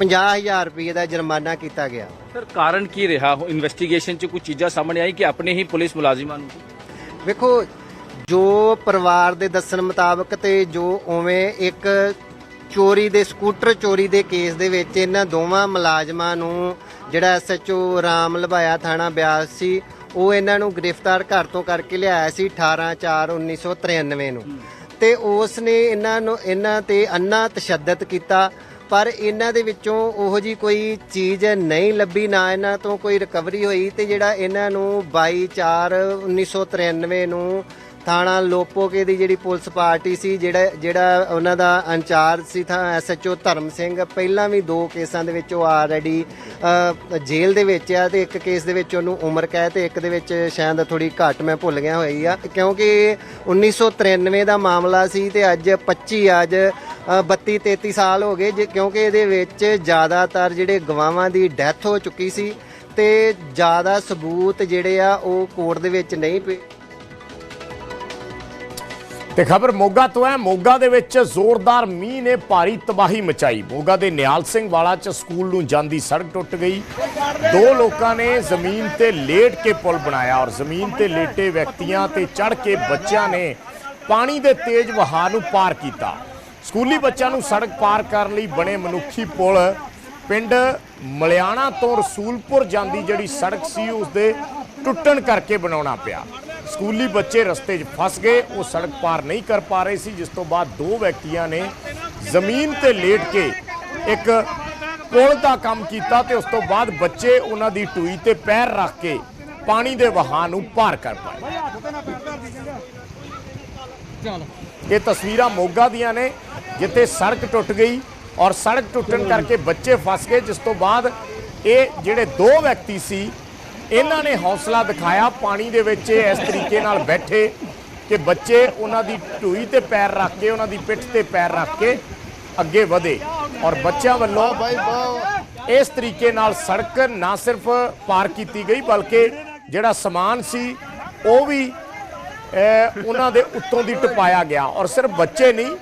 50000 ਰੁਪਏ ਦਾ ਜੁਰਮਾਨਾ ਕੀਤਾ ਗਿਆ। ਸਰ, ਕਾਰਨ ਕੀ ਰਿਹਾ? ਇਨਵੈਸਟੀਗੇਸ਼ਨ 'ਚ ਕੁਝ ਚੀਜ਼ਾਂ ਸਾਹਮਣੇ ਆਈ ਕਿ ਆਪਣੇ ਹੀ ਪੁਲਿਸ ਮੁਲਾਜ਼ਮਾਂ ਨੂੰ? ਵੇਖੋ, ਜੋ ਪਰਿਵਾਰ ਦੇ ਦੱਸਣ ਮੁਤਾਬਕ ਤੇ ਜੋ ਉਵੇਂ ਇੱਕ ਚੋਰੀ ਦੇ, ਸਕੂਟਰ ਚੋਰੀ ਦੇ ਕੇਸ ਦੇ ਵਿੱਚ ਇਹਨਾਂ ਦੋਵਾਂ ਮੁਲਾਜ਼ਮਾਂ ਨੂੰ ਜਿਹੜਾ ਐਸਐਚਓ ਰਾਮ ਲਭਾਇਆ ਥਾਣਾ ਬਿਆਸ ਸੀ, ਉਹ ਇਹਨਾਂ ਨੂੰ ਗ੍ਰਿਫਤਾਰ ਘਰ ਤੋਂ ਕਰਕੇ ਲਿਆਇਆ ਸੀ 18 4 1993 ਨੂੰ। ਤੇ ਉਸ ਨੇ ਇਹਨਾਂ ਨੂੰ, ਇਹਨਾਂ ਤੇ ਅੰਨਾ ਤਸ਼ੱਦਦ ਕੀਤਾ ਪਰ ਇਹਨਾਂ ਦੇ ਵਿੱਚੋਂ ਉਹੋ ਜੀ ਕੋਈ ਚੀਜ਼ ਨਹੀਂ ਲੱਭੀ, ਨਾ ਇਹਨਾਂ ਤੋਂ ਕੋਈ ਰਿਕਵਰੀ ਹੋਈ ਤੇ ਜਿਹੜਾ ਇਹਨਾਂ ਨੂੰ 22 4 1993 ਨੂੰ ਥਾਣਾ ਲੋਪੋਕੇ ਦੀ ਜਿਹੜੀ ਪੁਲਿਸ ਪਾਰਟੀ ਸੀ ਜਿਹੜਾ ਜਿਹੜਾ ਉਹਨਾਂ ਦਾ ਇੰਚਾਰਜ ਸੀ ਥਾਂ ਐਸਐਚਓ ਧਰਮ ਸਿੰਘ ਪਹਿਲਾਂ ਵੀ ਦੋ ਕੇਸਾਂ ਦੇ ਵਿੱਚ ਉਹ ਆਲਰੇਡੀ ਜੇਲ੍ਹ ਦੇ ਵਿੱਚ ਆ ਤੇ ਇੱਕ ਕੇਸ ਦੇ ਵਿੱਚ ਉਹਨੂੰ ਉਮਰ ਕੈਦ ਤੇ ਇੱਕ ਦੇ ਵਿੱਚ ਸ਼ਾਇਦ ਥੋੜੀ ਘੱਟ ਮੈਂ ਭੁੱਲ ਗਿਆ ਹੋਈ ਆ। ਕਿਉਂਕਿ 1993 ਦਾ ਮਾਮਲਾ ਸੀ ਤੇ ਅੱਜ 25 ਅੱਜ ਅ, 32 33 ਸਾਲ ਹੋ ਗਏ ਜੇ ਕਿਉਂਕਿ ਇਹਦੇ ਵਿੱਚ ਜ਼ਿਆਦਾਤਰ ਜਿਹੜੇ ਗਵਾਹਾਂ ਦੀ ਡੈਥ ਹੋ ਚੁੱਕੀ ਸੀ ਤੇ ਜ਼ਿਆਦਾ ਸਬੂਤ ਜਿਹੜੇ ਆ ਉਹ ਕੋਰਟ ਦੇ ਵਿੱਚ ਨਹੀਂ ਪਏ। ਤੇ ਖਬਰ ਮੋਗਾ ਤੋਂ ਹੈ। ਮੋਗਾ ਦੇ ਵਿੱਚ ਜ਼ੋਰਦਾਰ ਮੀਂਹ ਨੇ ਭਾਰੀ ਤਬਾਹੀ ਮਚਾਈ। ਮੋਗਾ ਦੇ ਨਿਹਾਲ ਸਿੰਘ ਵਾਲਾ ਚ ਸਕੂਲ ਨੂੰ ਜਾਂਦੀ ਸੜਕ ਟੁੱਟ ਗਈ। ਦੋ ਲੋਕਾਂ ਨੇ ਜ਼ਮੀਨ ਤੇ ਲੇਟ ਕੇ ਪੁਲ ਬਣਾਇਆ ਔਰ ਜ਼ਮੀਨ ਤੇ ਲੇਟੇ ਵਿਅਕਤੀਆਂ ਤੇ ਚੜ ਕੇ ਬੱਚਿਆਂ ਨੇ ਪਾਣੀ ਦੇ ਤੇਜ਼ ਵਹਾਅ ਨੂੰ ਪਾਰ ਕੀਤਾ। ਸਕੂਲੀ ਬੱਚਿਆਂ ਨੂੰ ਸੜਕ ਪਾਰ ਕਰਨ ਲਈ ਬਣੇ ਮਨੁੱਖੀ ਪੁਲ ਪਿੰਡ ਮਲਿਆਣਾ ਤੋਂ ਰਸੂਲਪੁਰ ਜਾਂਦੀ ਜਿਹੜੀ ਸੜਕ ਸੀ ਉਸ ਦੇ ਟੁੱਟਣ ਕਰਕੇ ਬਣਾਉਣਾ ਪਿਆ। ਸਕੂਲੀ ਬੱਚੇ ਰਸਤੇ 'ਚ ਫਸ ਗਏ ਉਹ ਸੜਕ ਪਾਰ ਨਹੀਂ ਕਰ ਪਾ ਰਹੇ ਸੀ ਜਿਸ ਤੋਂ ਬਾਅਦ ਦੋ ਵਿਅਕਤੀਆਂ ਨੇ ਜ਼ਮੀਨ ਤੇ ਲੇਟ ਕੇ ਇੱਕ ਪੁਲ ਦਾ ਕੰਮ ਕੀਤਾ ਤੇ ਉਸ ਤੋਂ ਬਾਅਦ ਬੱਚੇ ਉਹਨਾਂ ਦੀ ਟੂਈ ਤੇ ਪੈਰ ਰੱਖ ਕੇ ਪਾਣੀ ਦੇ ਵਹਾਅ ਨੂੰ ਪਾਰ ਕਰ ਪਾਏ। ਇਹ ਤਸਵੀਰਾਂ ਮੋਗਾ ਦੀਆਂ ਨੇ ਜਿੱਥੇ ਸੜਕ ਟੁੱਟ ਗਈ ਔਰ ਸੜਕ ਟੁੱਟਣ ਕਰਕੇ ਬੱਚੇ ਫਸ ਗਏ ਜਿਸ ਤੋਂ ਬਾਅਦ ਇਹ ਜਿਹੜੇ ਦੋ ਵਿਅਕਤੀ ਸੀ ਇਹਨਾਂ ਨੇ ਹੌਸਲਾ ਦਿਖਾਇਆ ਪਾਣੀ ਦੇ ਵਿੱਚ ਇਸ ਤਰੀਕੇ ਨਾਲ ਬੈਠੇ ਕਿ ਬੱਚੇ ਉਹਨਾਂ ਦੀ ਢੂਈ ਤੇ ਪੈਰ ਰੱਖ ਕੇ, ਉਹਨਾਂ ਦੀ ਪਿੱਠ ਤੇ ਪੈਰ ਰੱਖ ਕੇ ਅੱਗੇ ਵਧੇ ਔਰ ਬੱਚਿਆਂ ਵੱਲੋਂ ਇਸ ਤਰੀਕੇ ਨਾਲ ਸੜਕ ਨਾ ਸਿਰਫ ਪਾਰ ਕੀਤੀ ਗਈ, ਬਲਕਿ ਜਿਹੜਾ ਸਮਾਨ ਸੀ ਉਹ ਵੀ ਉਹਨਾਂ ਦੇ ਉੱਤੋਂ ਦੀ ਟਪਾਇਆ ਗਿਆ ਔਰ ਸਿਰਫ ਬੱਚੇ ਨਹੀਂ,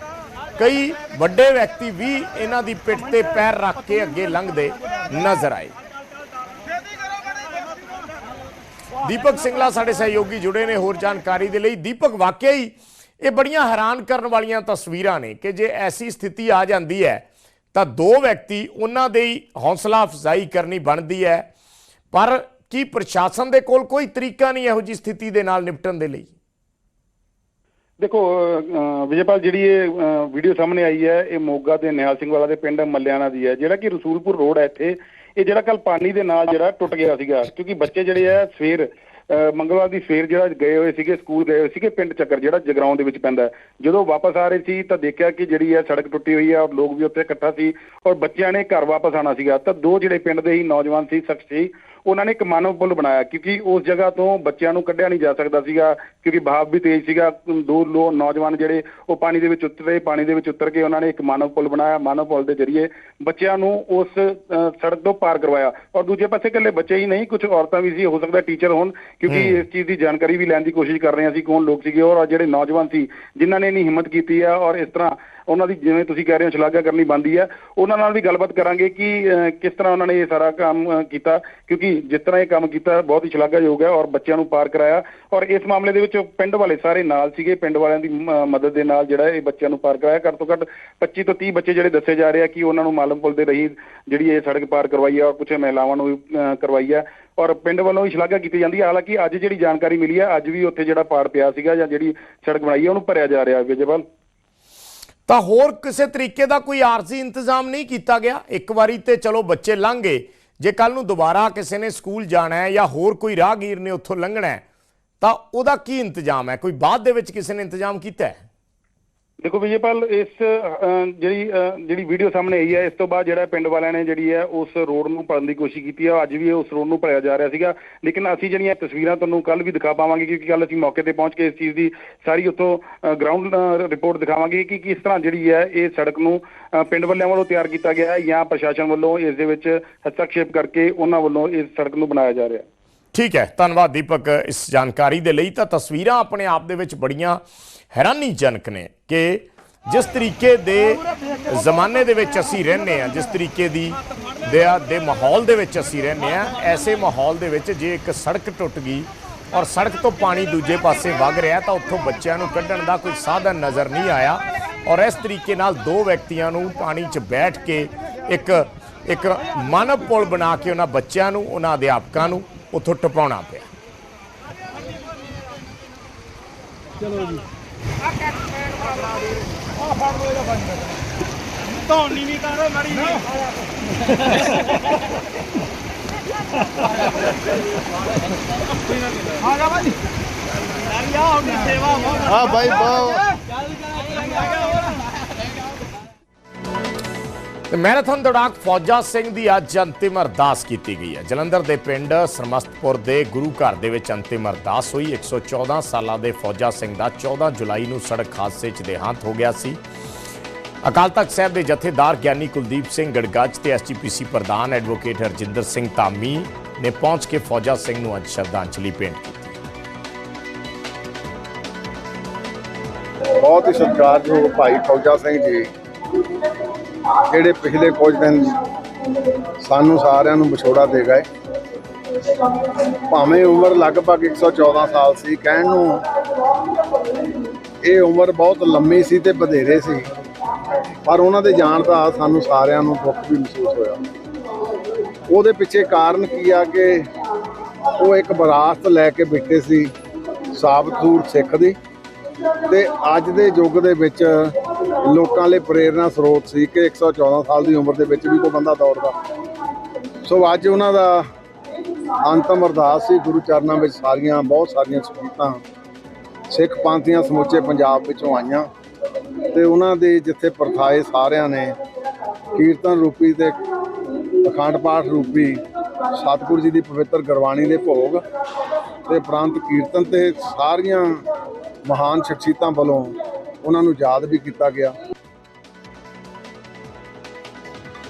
ਕਈ ਵੱਡੇ ਵਿਅਕਤੀ ਵੀ ਇਹਨਾਂ ਦੀ ਪਿੱਠ ਤੇ ਪੈਰ ਰੱਖ ਕੇ ਅੱਗੇ ਲੰਘਦੇ ਨਜ਼ਰ ਆਏ। ਦੀਪਕ ਸਿੰਘਲਾ ਸਾਡੇ ਸਹਿਯੋਗੀ ਜੁੜੇ ਨੇ, ਹੋਰ ਜਾਣਕਾਰੀ ਦੇ ਲਈ ਦੀਪਕ ਵਾਕਿਆ ਹੀ ਇਹ ਬੜੀਆਂ ਹੈਰਾਨ ਕਰਨ ਵਾਲੀਆਂ ਤਸਵੀਰਾਂ ਨੇ ਕਿ ਜੇ ਐਸੀ ਸਥਿਤੀ ਆ ਜਾਂਦੀ ਹੈ, ਤਾਂ ਦੋ ਵਿਅਕਤੀ ਉਹਨਾਂ ਦੇ ਹੀ ਹੌਸਲਾ ਅਫਜ਼ਾਈ ਕਰਨੀ ਬਣਦੀ ਹੈ। ਪਰ ਕੀ ਪ੍ਰਸ਼ਾਸਨ ਦੇ ਕੋਲ ਕੋਈ ਤਰੀਕਾ ਨਹੀਂ ਇਹੋ ਜੀ ਸਥਿਤੀ ਦੇ ਨਾਲ ਨਿਪਟਣ ਦੇ ਲਈ? ਦੇਖੋ ਵਿਜੇਪਾਲ ਜਿਹੜੀ ਇਹ ਵੀਡੀਓ ਸਾਹਮਣੇ ਆਈ ਹੈ, ਇਹ ਮੋਗਾ ਦੇ ਨਿਹਾਲ ਸਿੰਘ ਵਾਲਾ ਦੇ ਪਿੰਡ ਮੱਲਿਆਣਾ ਦੀ ਹੈ। ਜਿਹੜਾ ਕਿ ਰਸੂਲਪੁਰ ਰੋਡ ਹੈ ਇੱਥੇ ਇਹ ਜਿਹੜਾ ਕੱਲ ਪਾਣੀ ਦੇ ਨਾਲ ਜਿਹੜਾ ਟੁੱਟ ਗਿਆ ਸੀਗਾ ਕਿਉਂਕਿ ਬੱਚੇ ਜਿਹੜੇ ਆ ਸਵੇਰ ਅਹ, ਮੰਗਲਵਾਰ ਦੀ ਸਵੇਰ ਜਿਹੜਾ ਗਏ ਹੋਏ ਸੀਗੇ ਸਕੂਲ ਗਏ ਹੋਏ ਸੀਗੇ ਪਿੰਡ ਚੱਕਰ ਜਿਹੜਾ ਜਗਰਾਉਂ ਦੇ ਵਿੱਚ ਪੈਂਦਾ ਜਦੋਂ ਵਾਪਸ ਆ ਰਹੇ ਸੀ ਤਾਂ ਦੇਖਿਆ ਕਿ ਜਿਹੜੀ ਹੈ ਸੜਕ ਟੁੱਟੀ ਹੋਈ ਹੈ ਔਰ ਲੋਕ ਵੀ ਉੱਥੇ ਇਕੱਠਾ ਸੀ ਔਰ ਬੱਚਿਆਂ ਨੇ ਘਰ ਵਾਪਸ ਆਣਾ ਸੀਗਾ। ਤਾਂ ਦੋ ਜਿਹੜੇ ਪਿੰਡ ਦੇ ਹੀ ਨੌਜਵਾਨ ਸੀ ਸ਼ਖਸ ਸੀ ਉਹਨਾਂ ਨੇ ਇੱਕ ਮਾਨਵ ਪੁਲ ਬਣਾਇਆ ਕਿਉਂਕਿ ਉਸ ਜਗ੍ਹਾ ਤੋਂ ਬੱਚਿਆਂ ਨੂੰ ਕੱਢਿਆ ਨਹੀਂ ਜਾ ਸਕਦਾ ਸੀਗਾ ਕਿਉਂਕਿ ਬਹਾਵ ਵੀ ਤੇਜ਼ ਸੀਗਾ ਦੋ ਲੋ ਨੌਜਵਾਨ ਜਿਹੜੇ ਉਹ ਪਾਣੀ ਦੇ ਵਿੱਚ ਉਤਰੇ ਪਾਣੀ ਦੇ ਵਿੱਚ ਉਤਰ ਕੇ ਉਹਨਾਂ ਨੇ ਇੱਕ ਮਾਨਵ ਪੁਲ ਬਣਾਇਆ ਮਾਨਵ ਪੁਲ ਦੇ ਜ਼ਰੀਏ ਬੱਚਿਆਂ ਨੂੰ ਉਸ ਸੜਕ ਤੋਂ ਪਾਰ ਕਰਵਾਇਆ। ਔਰ ਦੂਜੇ ਪਾਸੇ ਇਕੱਲੇ ਬੱਚੇ ਹੀ ਨਹੀਂ ਕੁਝ ਔਰਤਾਂ ਵੀ ਸੀ ਹੋ ਸਕਦਾ ਟੀਚਰ ਹੋਣ ਕਿਉਂਕਿ ਇਸ ਚੀਜ਼ ਦੀ ਜਾਣਕਾਰੀ ਵੀ ਲੈਣ ਦੀ ਕੋਸ਼ਿਸ਼ ਕਰ ਰਹੇ ਸੀ ਕੌਣ ਲੋਕ ਸੀਗੇ ਔਰ ਜਿਹੜੇ ਨੌਜਵਾਨ ਸੀ ਜਿਨ੍ਹਾਂ ਨੇ ਇੰਨੀ ਹਿੰਮਤ ਕੀਤੀ ਆ ਔਰ ਇਸ ਤਰ੍ਹਾਂ ਉਹਨਾਂ ਦੀ ਜਿਵੇਂ ਤੁਸੀਂ ਕਹਿ ਰਹੇ ਹੋ ਸ਼ਲਾਘਾ ਕਰਨੀ ਬਣਦੀ ਹੈ ਉਹਨਾਂ ਨਾਲ ਵੀ ਗੱਲਬਾਤ ਕਰਾਂਗੇ ਕਿ ਅ, ਕਿਸ ਤਰ੍ਹਾਂ ਉਹਨਾਂ ਨੇ ਇਹ ਸਾਰਾ ਕੰਮ ਕੀਤਾ। ਕਿਉਂਕਿ ਜਿਸ ਤਰ੍ਹਾਂ ਇਹ ਕੰਮ ਕੀਤਾ ਬਹੁਤ ਹੀ ਸ਼ਲਾਘਾਯੋਗ ਹੈ ਔਰ ਬੱਚਿਆਂ ਨੂੰ ਪਾਰ ਕਰਾਇਆ। ਔਰ ਇਸ ਮਾਮਲੇ ਦੇ ਵਿੱਚ ਪਿੰਡ ਵਾਲੇ ਸਾਰੇ ਨਾਲ ਸੀਗੇ ਪਿੰਡ ਵਾਲਿਆਂ ਦੀ ਮਦਦ ਦੇ ਨਾਲ ਜਿਹੜਾ ਇਹ ਬੱਚਿਆਂ ਨੂੰ ਪਾਰ ਕਰਾਇਆ। ਘੱਟ ਤੋਂ ਘੱਟ 25 ਤੋਂ 30 ਬੱਚੇ ਜਿਹੜੇ ਦੱਸੇ ਜਾ ਰਹੇ ਆ ਕਿ ਉਹਨਾਂ ਨੂੰ ਮਾਲਮ ਪੁਲ ਦੇ ਰਹੀ ਜਿਹੜੀ ਇਹ ਸੜਕ ਪਾਰ ਕਰਵਾਈ ਹੈ ਔਰ ਕੁਝ ਮਹਿਲਾਵਾਂ ਨੂੰ ਵੀ ਕਰਵਾਈ ਹੈ ਔਰ ਪਿੰਡ ਵੱਲੋਂ ਵੀ ਸ਼ਲਾਘਾ ਕੀਤੀ ਜਾਂਦੀ ਹੈ ਹਾਲਾਂਕਿ ਅੱਜ ਜਿਹੜੀ ਜਾਣਕਾਰੀ ਮਿਲੀ ਹੈ ਅੱਜ ਵੀ ਉੱਥੇ ਜਿਹੜਾ ਪਾੜ ਪਿਆ ਸੀਗਾ ਜਾਂ ਜਿਹੜੀ ਸੜਕ ਬਣਾਈ ਹੈ ਉਹਨੂੰ ਭਰਿਆ ਜਾ ਰਿਹਾ ਵਿਜੇਪਾਲ ਤਾਂ ਹੋਰ ਕਿਸੇ ਤਰੀਕੇ ਦਾ ਕੋਈ ਆਰਜ਼ੀ ਇੰਤਜ਼ਾਮ ਨਹੀਂ ਕੀਤਾ ਗਿਆ। ਇੱਕ ਵਾਰੀ ਤੇ ਚਲੋ ਬੱਚੇ ਲੰਘ। ਗਏ ਜੇ ਕੱਲ ਨੂੰ ਦੁਬਾਰਾ ਕਿਸੇ ਨੇ ਸਕੂਲ ਜਾਣਾ ਹੈ ਜਾਂ ਹੋਰ ਕੋਈ ਰਾਹਗੀਰ ਨੇ ਉੱਥੋਂ ਲੰਘਣਾ ਹੈ, ਤਾਂ ਉਹਦਾ ਕੀ ਇੰਤਜ਼ਾਮ ਹੈ? ਕੋਈ ਬਾਅਦ ਦੇ ਵਿੱਚ ਕਿਸੇ ਨੇ ਇੰਤਜ਼ਾਮ ਕੀਤਾ ਹੈ? ਦੇਖੋ ਵਿਜੇਪਾਲ, ਇਸ ਜਿਹੜੀ ਜਿਹੜੀ ਵੀਡੀਓ ਸਾਹਮਣੇ ਆਈ ਹੈ, ਇਸ ਤੋਂ ਬਾਅਦ ਜਿਹੜਾ ਪਿੰਡ ਵਾਲਿਆਂ ਨੇ ਜਿਹੜੀ ਹੈ, ਉਸ ਰੋਡ ਨੂੰ ਭਰਨ ਦੀ ਕੋਸ਼ਿਸ਼ ਕੀਤੀ ਹੈ, ਅੱਜ ਵੀ ਉਸ ਰੋਡ ਨੂੰ ਭਰਿਆ ਜਾ ਰਿਹਾ ਸੀਗਾ। ਲੇਕਿਨ ਅਸੀਂ ਜਿਹੜੀਆਂ ਤਸਵੀਰਾਂ ਤੁਹਾਨੂੰ ਕੱਲ ਵੀ ਦਿਖਾ ਪਾਵਾਂਗੇ, ਕਿਉਂਕਿ ਕੱਲ ਅਸੀਂ ਮੌਕੇ ਤੇ ਪਹੁੰਚ ਕੇ ਇਸ ਚੀਜ਼ ਦੀ ਸਾਰੀ ਉੱਥੋਂ ਗਰਾਊਂਡ ਰਿਪੋਰਟ ਦਿਖਾਵਾਂਗੇ ਕਿ ਕਿਸ ਤਰ੍ਹਾਂ ਜਿਹੜੀ ਹੈ, ਇਹ ਸੜਕ ਨੂੰ ਪਿੰਡ ਵਾਲਿਆਂ ਵੱਲੋਂ ਤਿਆਰ ਕੀਤਾ ਗਿਆ ਹੈ ਜਾਂ ਪ੍ਰਸ਼ਾਸਨ ਵੱਲੋਂ ਇਸ ਦੇ ਵਿੱਚ ਹਸਤਕਸ਼ੇਪ ਕਰਕੇ ਉਹਨਾਂ ਵੱਲੋਂ ਇਸ ਸੜਕ ਨੂੰ ਬਣਾਇਆ ਜਾ ਰਿਹਾ। ਹੈ ਠੀਕ ਹੈ, ਧੰਨਵਾਦ ਦੀਪਕ ਇਸ ਜਾਣਕਾਰੀ ਦੇ ਲਈ। ਤਾਂ ਤਸਵੀਰਾਂ ਆਪਣੇ ਆਪ ਦੇ ਵਿੱਚ ਬੜੀਆਂ ਹੈਰਾਨੀਜਨਕ ਨੇ ਕਿ ਜਿਸ ਤਰੀਕੇ ਦੇ ਜ਼ਮਾਨੇ ਦੇ ਵਿੱਚ ਅਸੀਂ ਰਹਿੰਦੇ ਆ ਜਿਸ ਤਰੀਕੇ ਦੀ ਦੇ ਦੇ ਮਾਹੌਲ ਦੇ ਵਿੱਚ ਅਸੀਂ ਰਹਿੰਦੇ ਆ ਐਸੇ ਮਾਹੌਲ ਦੇ ਵਿੱਚ ਜੇ ਇੱਕ ਸੜਕ ਟੁੱਟ ਗਈ ਔਰ ਸੜਕ ਤੋਂ ਪਾਣੀ ਦੂਜੇ ਪਾਸੇ ਵਗ ਰਿਹਾ ਤਾਂ ਉੱਥੋਂ ਬੱਚਿਆਂ ਨੂੰ ਕੱਢਣ ਦਾ ਕੋਈ ਸਾਧਨ ਨਜ਼ਰ ਨਹੀਂ ਆਇਆ ਔਰ ਇਸ ਤਰੀਕੇ ਨਾਲ ਦੋ ਵਿਅਕਤੀਆਂ ਨੂੰ ਪਾਣੀ 'ਚ ਬੈਠ ਕੇ ਇੱਕ ਇੱਕ ਮਾਨਵ ਪੁਲ ਬਣਾ ਕੇ ਉਹਨਾਂ ਬੱਚਿਆਂ ਨੂੰ, ਉਹਨਾਂ ਅਧਿਆਪਕਾਂ ਨੂੰ ਉੱਥੋਂ ਟਪਾਉਣਾ ਪਿਆ। ਧੌਣੀ ਨਹੀਂ ਕਰ ਮੜੀ ਆ ਜਾ। ਭਾਜੀ ਆ ਬਾਈ ਬਹੁਤ ਤੇ ਮੈਰਾਥਨ ਦੌੜਾਕ ਫੌਜਾ ਸਿੰਘ ਦੀ ਅੱਜ ਅੰਤਿਮ ਅਰਦਾਸ ਕੀਤੀ ਗਈ ਹੈ। ਜਲੰਧਰ ਦੇ ਪਿੰਡ ਸਰਮਸਤਪੁਰ ਦੇ ਗੁਰੂ ਘਰ ਦੇ ਵਿੱਚ ਅੰਤਿਮ ਅਰਦਾਸ ਹੋਈ। 114 ਸਾਲਾਂ ਦੇ ਫੌਜਾ ਸਿੰਘ ਦਾ 14 ਜੁਲਾਈ ਨੂੰ ਸੜਕ ਹਾਦਸੇ 'ਚ ਦੇਹਾਂਤ ਹੋ ਗਿਆ ਸੀ। ਅਕਾਲ ਤਖਤ ਸਾਹਿਬ ਦੇ ਜਥੇਦਾਰ ਗਿਆਨੀ ਕੁਲਦੀਪ ਸਿੰਘ ਗੜਗੱਜ ਤੇ ਐਸਜੀਪੀਸੀ ਪ੍ਰਧਾਨ ਐਡਵੋਕੇਟ ਹਰਜਿੰਦਰ ਸਿੰਘ ਧਾਮੀ ਨੇ ਪਹੁੰਚ ਕੇ ਫੌਜਾ ਸਿੰਘ ਨੂੰ ਅੱਜ ਸ਼ਰਧਾਂਜਲੀ ਭੇਂਟ ਕੀਤੀ। ਬਹੁਤ ਹੀ ਸਤਿਕਾਰਯੋਗ ਭਾਈ ਫੌਜਾ ਸਿੰਘ ਜੀ। ਜਿਹੜੇ ਪਿਛਲੇ ਕੁਝ ਦਿਨ ਸਾਨੂੰ ਸਾਰਿਆਂ ਨੂੰ ਵਿਛੋੜਾ ਦੇ ਗਏ। ਭਾਵੇਂ ਉਮਰ ਲਗਭਗ 114 ਸਾਲ ਸੀ, ਕਹਿਣ ਨੂੰ ਇਹ ਉਮਰ ਬਹੁਤ ਲੰਮੀ ਸੀ ਤੇ ਵਧੇਰੇ ਸੀ। ਪਰ ਉਹਨਾਂ ਦੇ ਜਾਣ ਦਾ ਸਾਨੂੰ ਸਾਰਿਆਂ ਨੂੰ ਦੁੱਖ ਵੀ ਮਹਿਸੂਸ ਹੋਇਆ। ਉਹਦੇ ਪਿੱਛੇ ਕਾਰਨ ਕੀ ਆ ਕਿ ਉਹ ਇੱਕ ਵਿਰਾਸਤ ਲੈ ਕੇ ਬੈਠੇ ਸੀ ਸਾਬਤੂਰ ਸਿੱਖ ਦੀ। ਤੇ ਅੱਜ ਦੇ ਯੁੱਗ ਦੇ ਵਿੱਚ ਲੋਕਾਂ ਲਈ ਪ੍ਰੇਰਣਾ ਸਰੋਤ ਸੀ ਕਿ 114 ਸਾਲ ਦੀ ਉਮਰ ਦੇ ਵਿੱਚ ਵੀ ਕੋਈ ਬੰਦਾ ਦੌੜਦਾ। ਸੋ ਅੱਜ ਉਹਨਾਂ ਦਾ ਅੰਤਮ ਅਰਦਾਸ ਸੀ, ਗੁਰੂ ਚਰਨਾਂ ਵਿੱਚ ਸਾਰੀਆਂ, ਬਹੁਤ ਸਾਰੀਆਂ ਸੰਗਤਾਂ ਸਿੱਖ ਪੰਥੀਆਂ ਸਮੁੱਚੇ ਪੰਜਾਬ ਵਿੱਚੋਂ ਆਈਆਂ ਤੇ ਉਹਨਾਂ ਦੇ ਜਿੱਥੇ ਪ੍ਰਥਾਏ ਸਾਰਿਆਂ ਨੇ ਕੀਰਤਨ ਰੂਪੀ ਤੇ ਅਖੰਡ ਪਾਠ ਰੂਪੀ ਸਤਿਗੁਰੂ ਜੀ ਦੀ ਪਵਿੱਤਰ ਗੁਰਬਾਣੀ ਦੇ ਭੋਗ ਤੇ ਉਪਰੰਤ ਕੀਰਤਨ ਤੇ ਸਾਰੀਆਂ ਮਹਾਨ ਸ਼ਖਸੀਅਤਾਂ ਵੱਲੋਂ ਉਹਨਾਂ ਨੂੰ ਯਾਦ ਵੀ ਕੀਤਾ ਗਿਆ।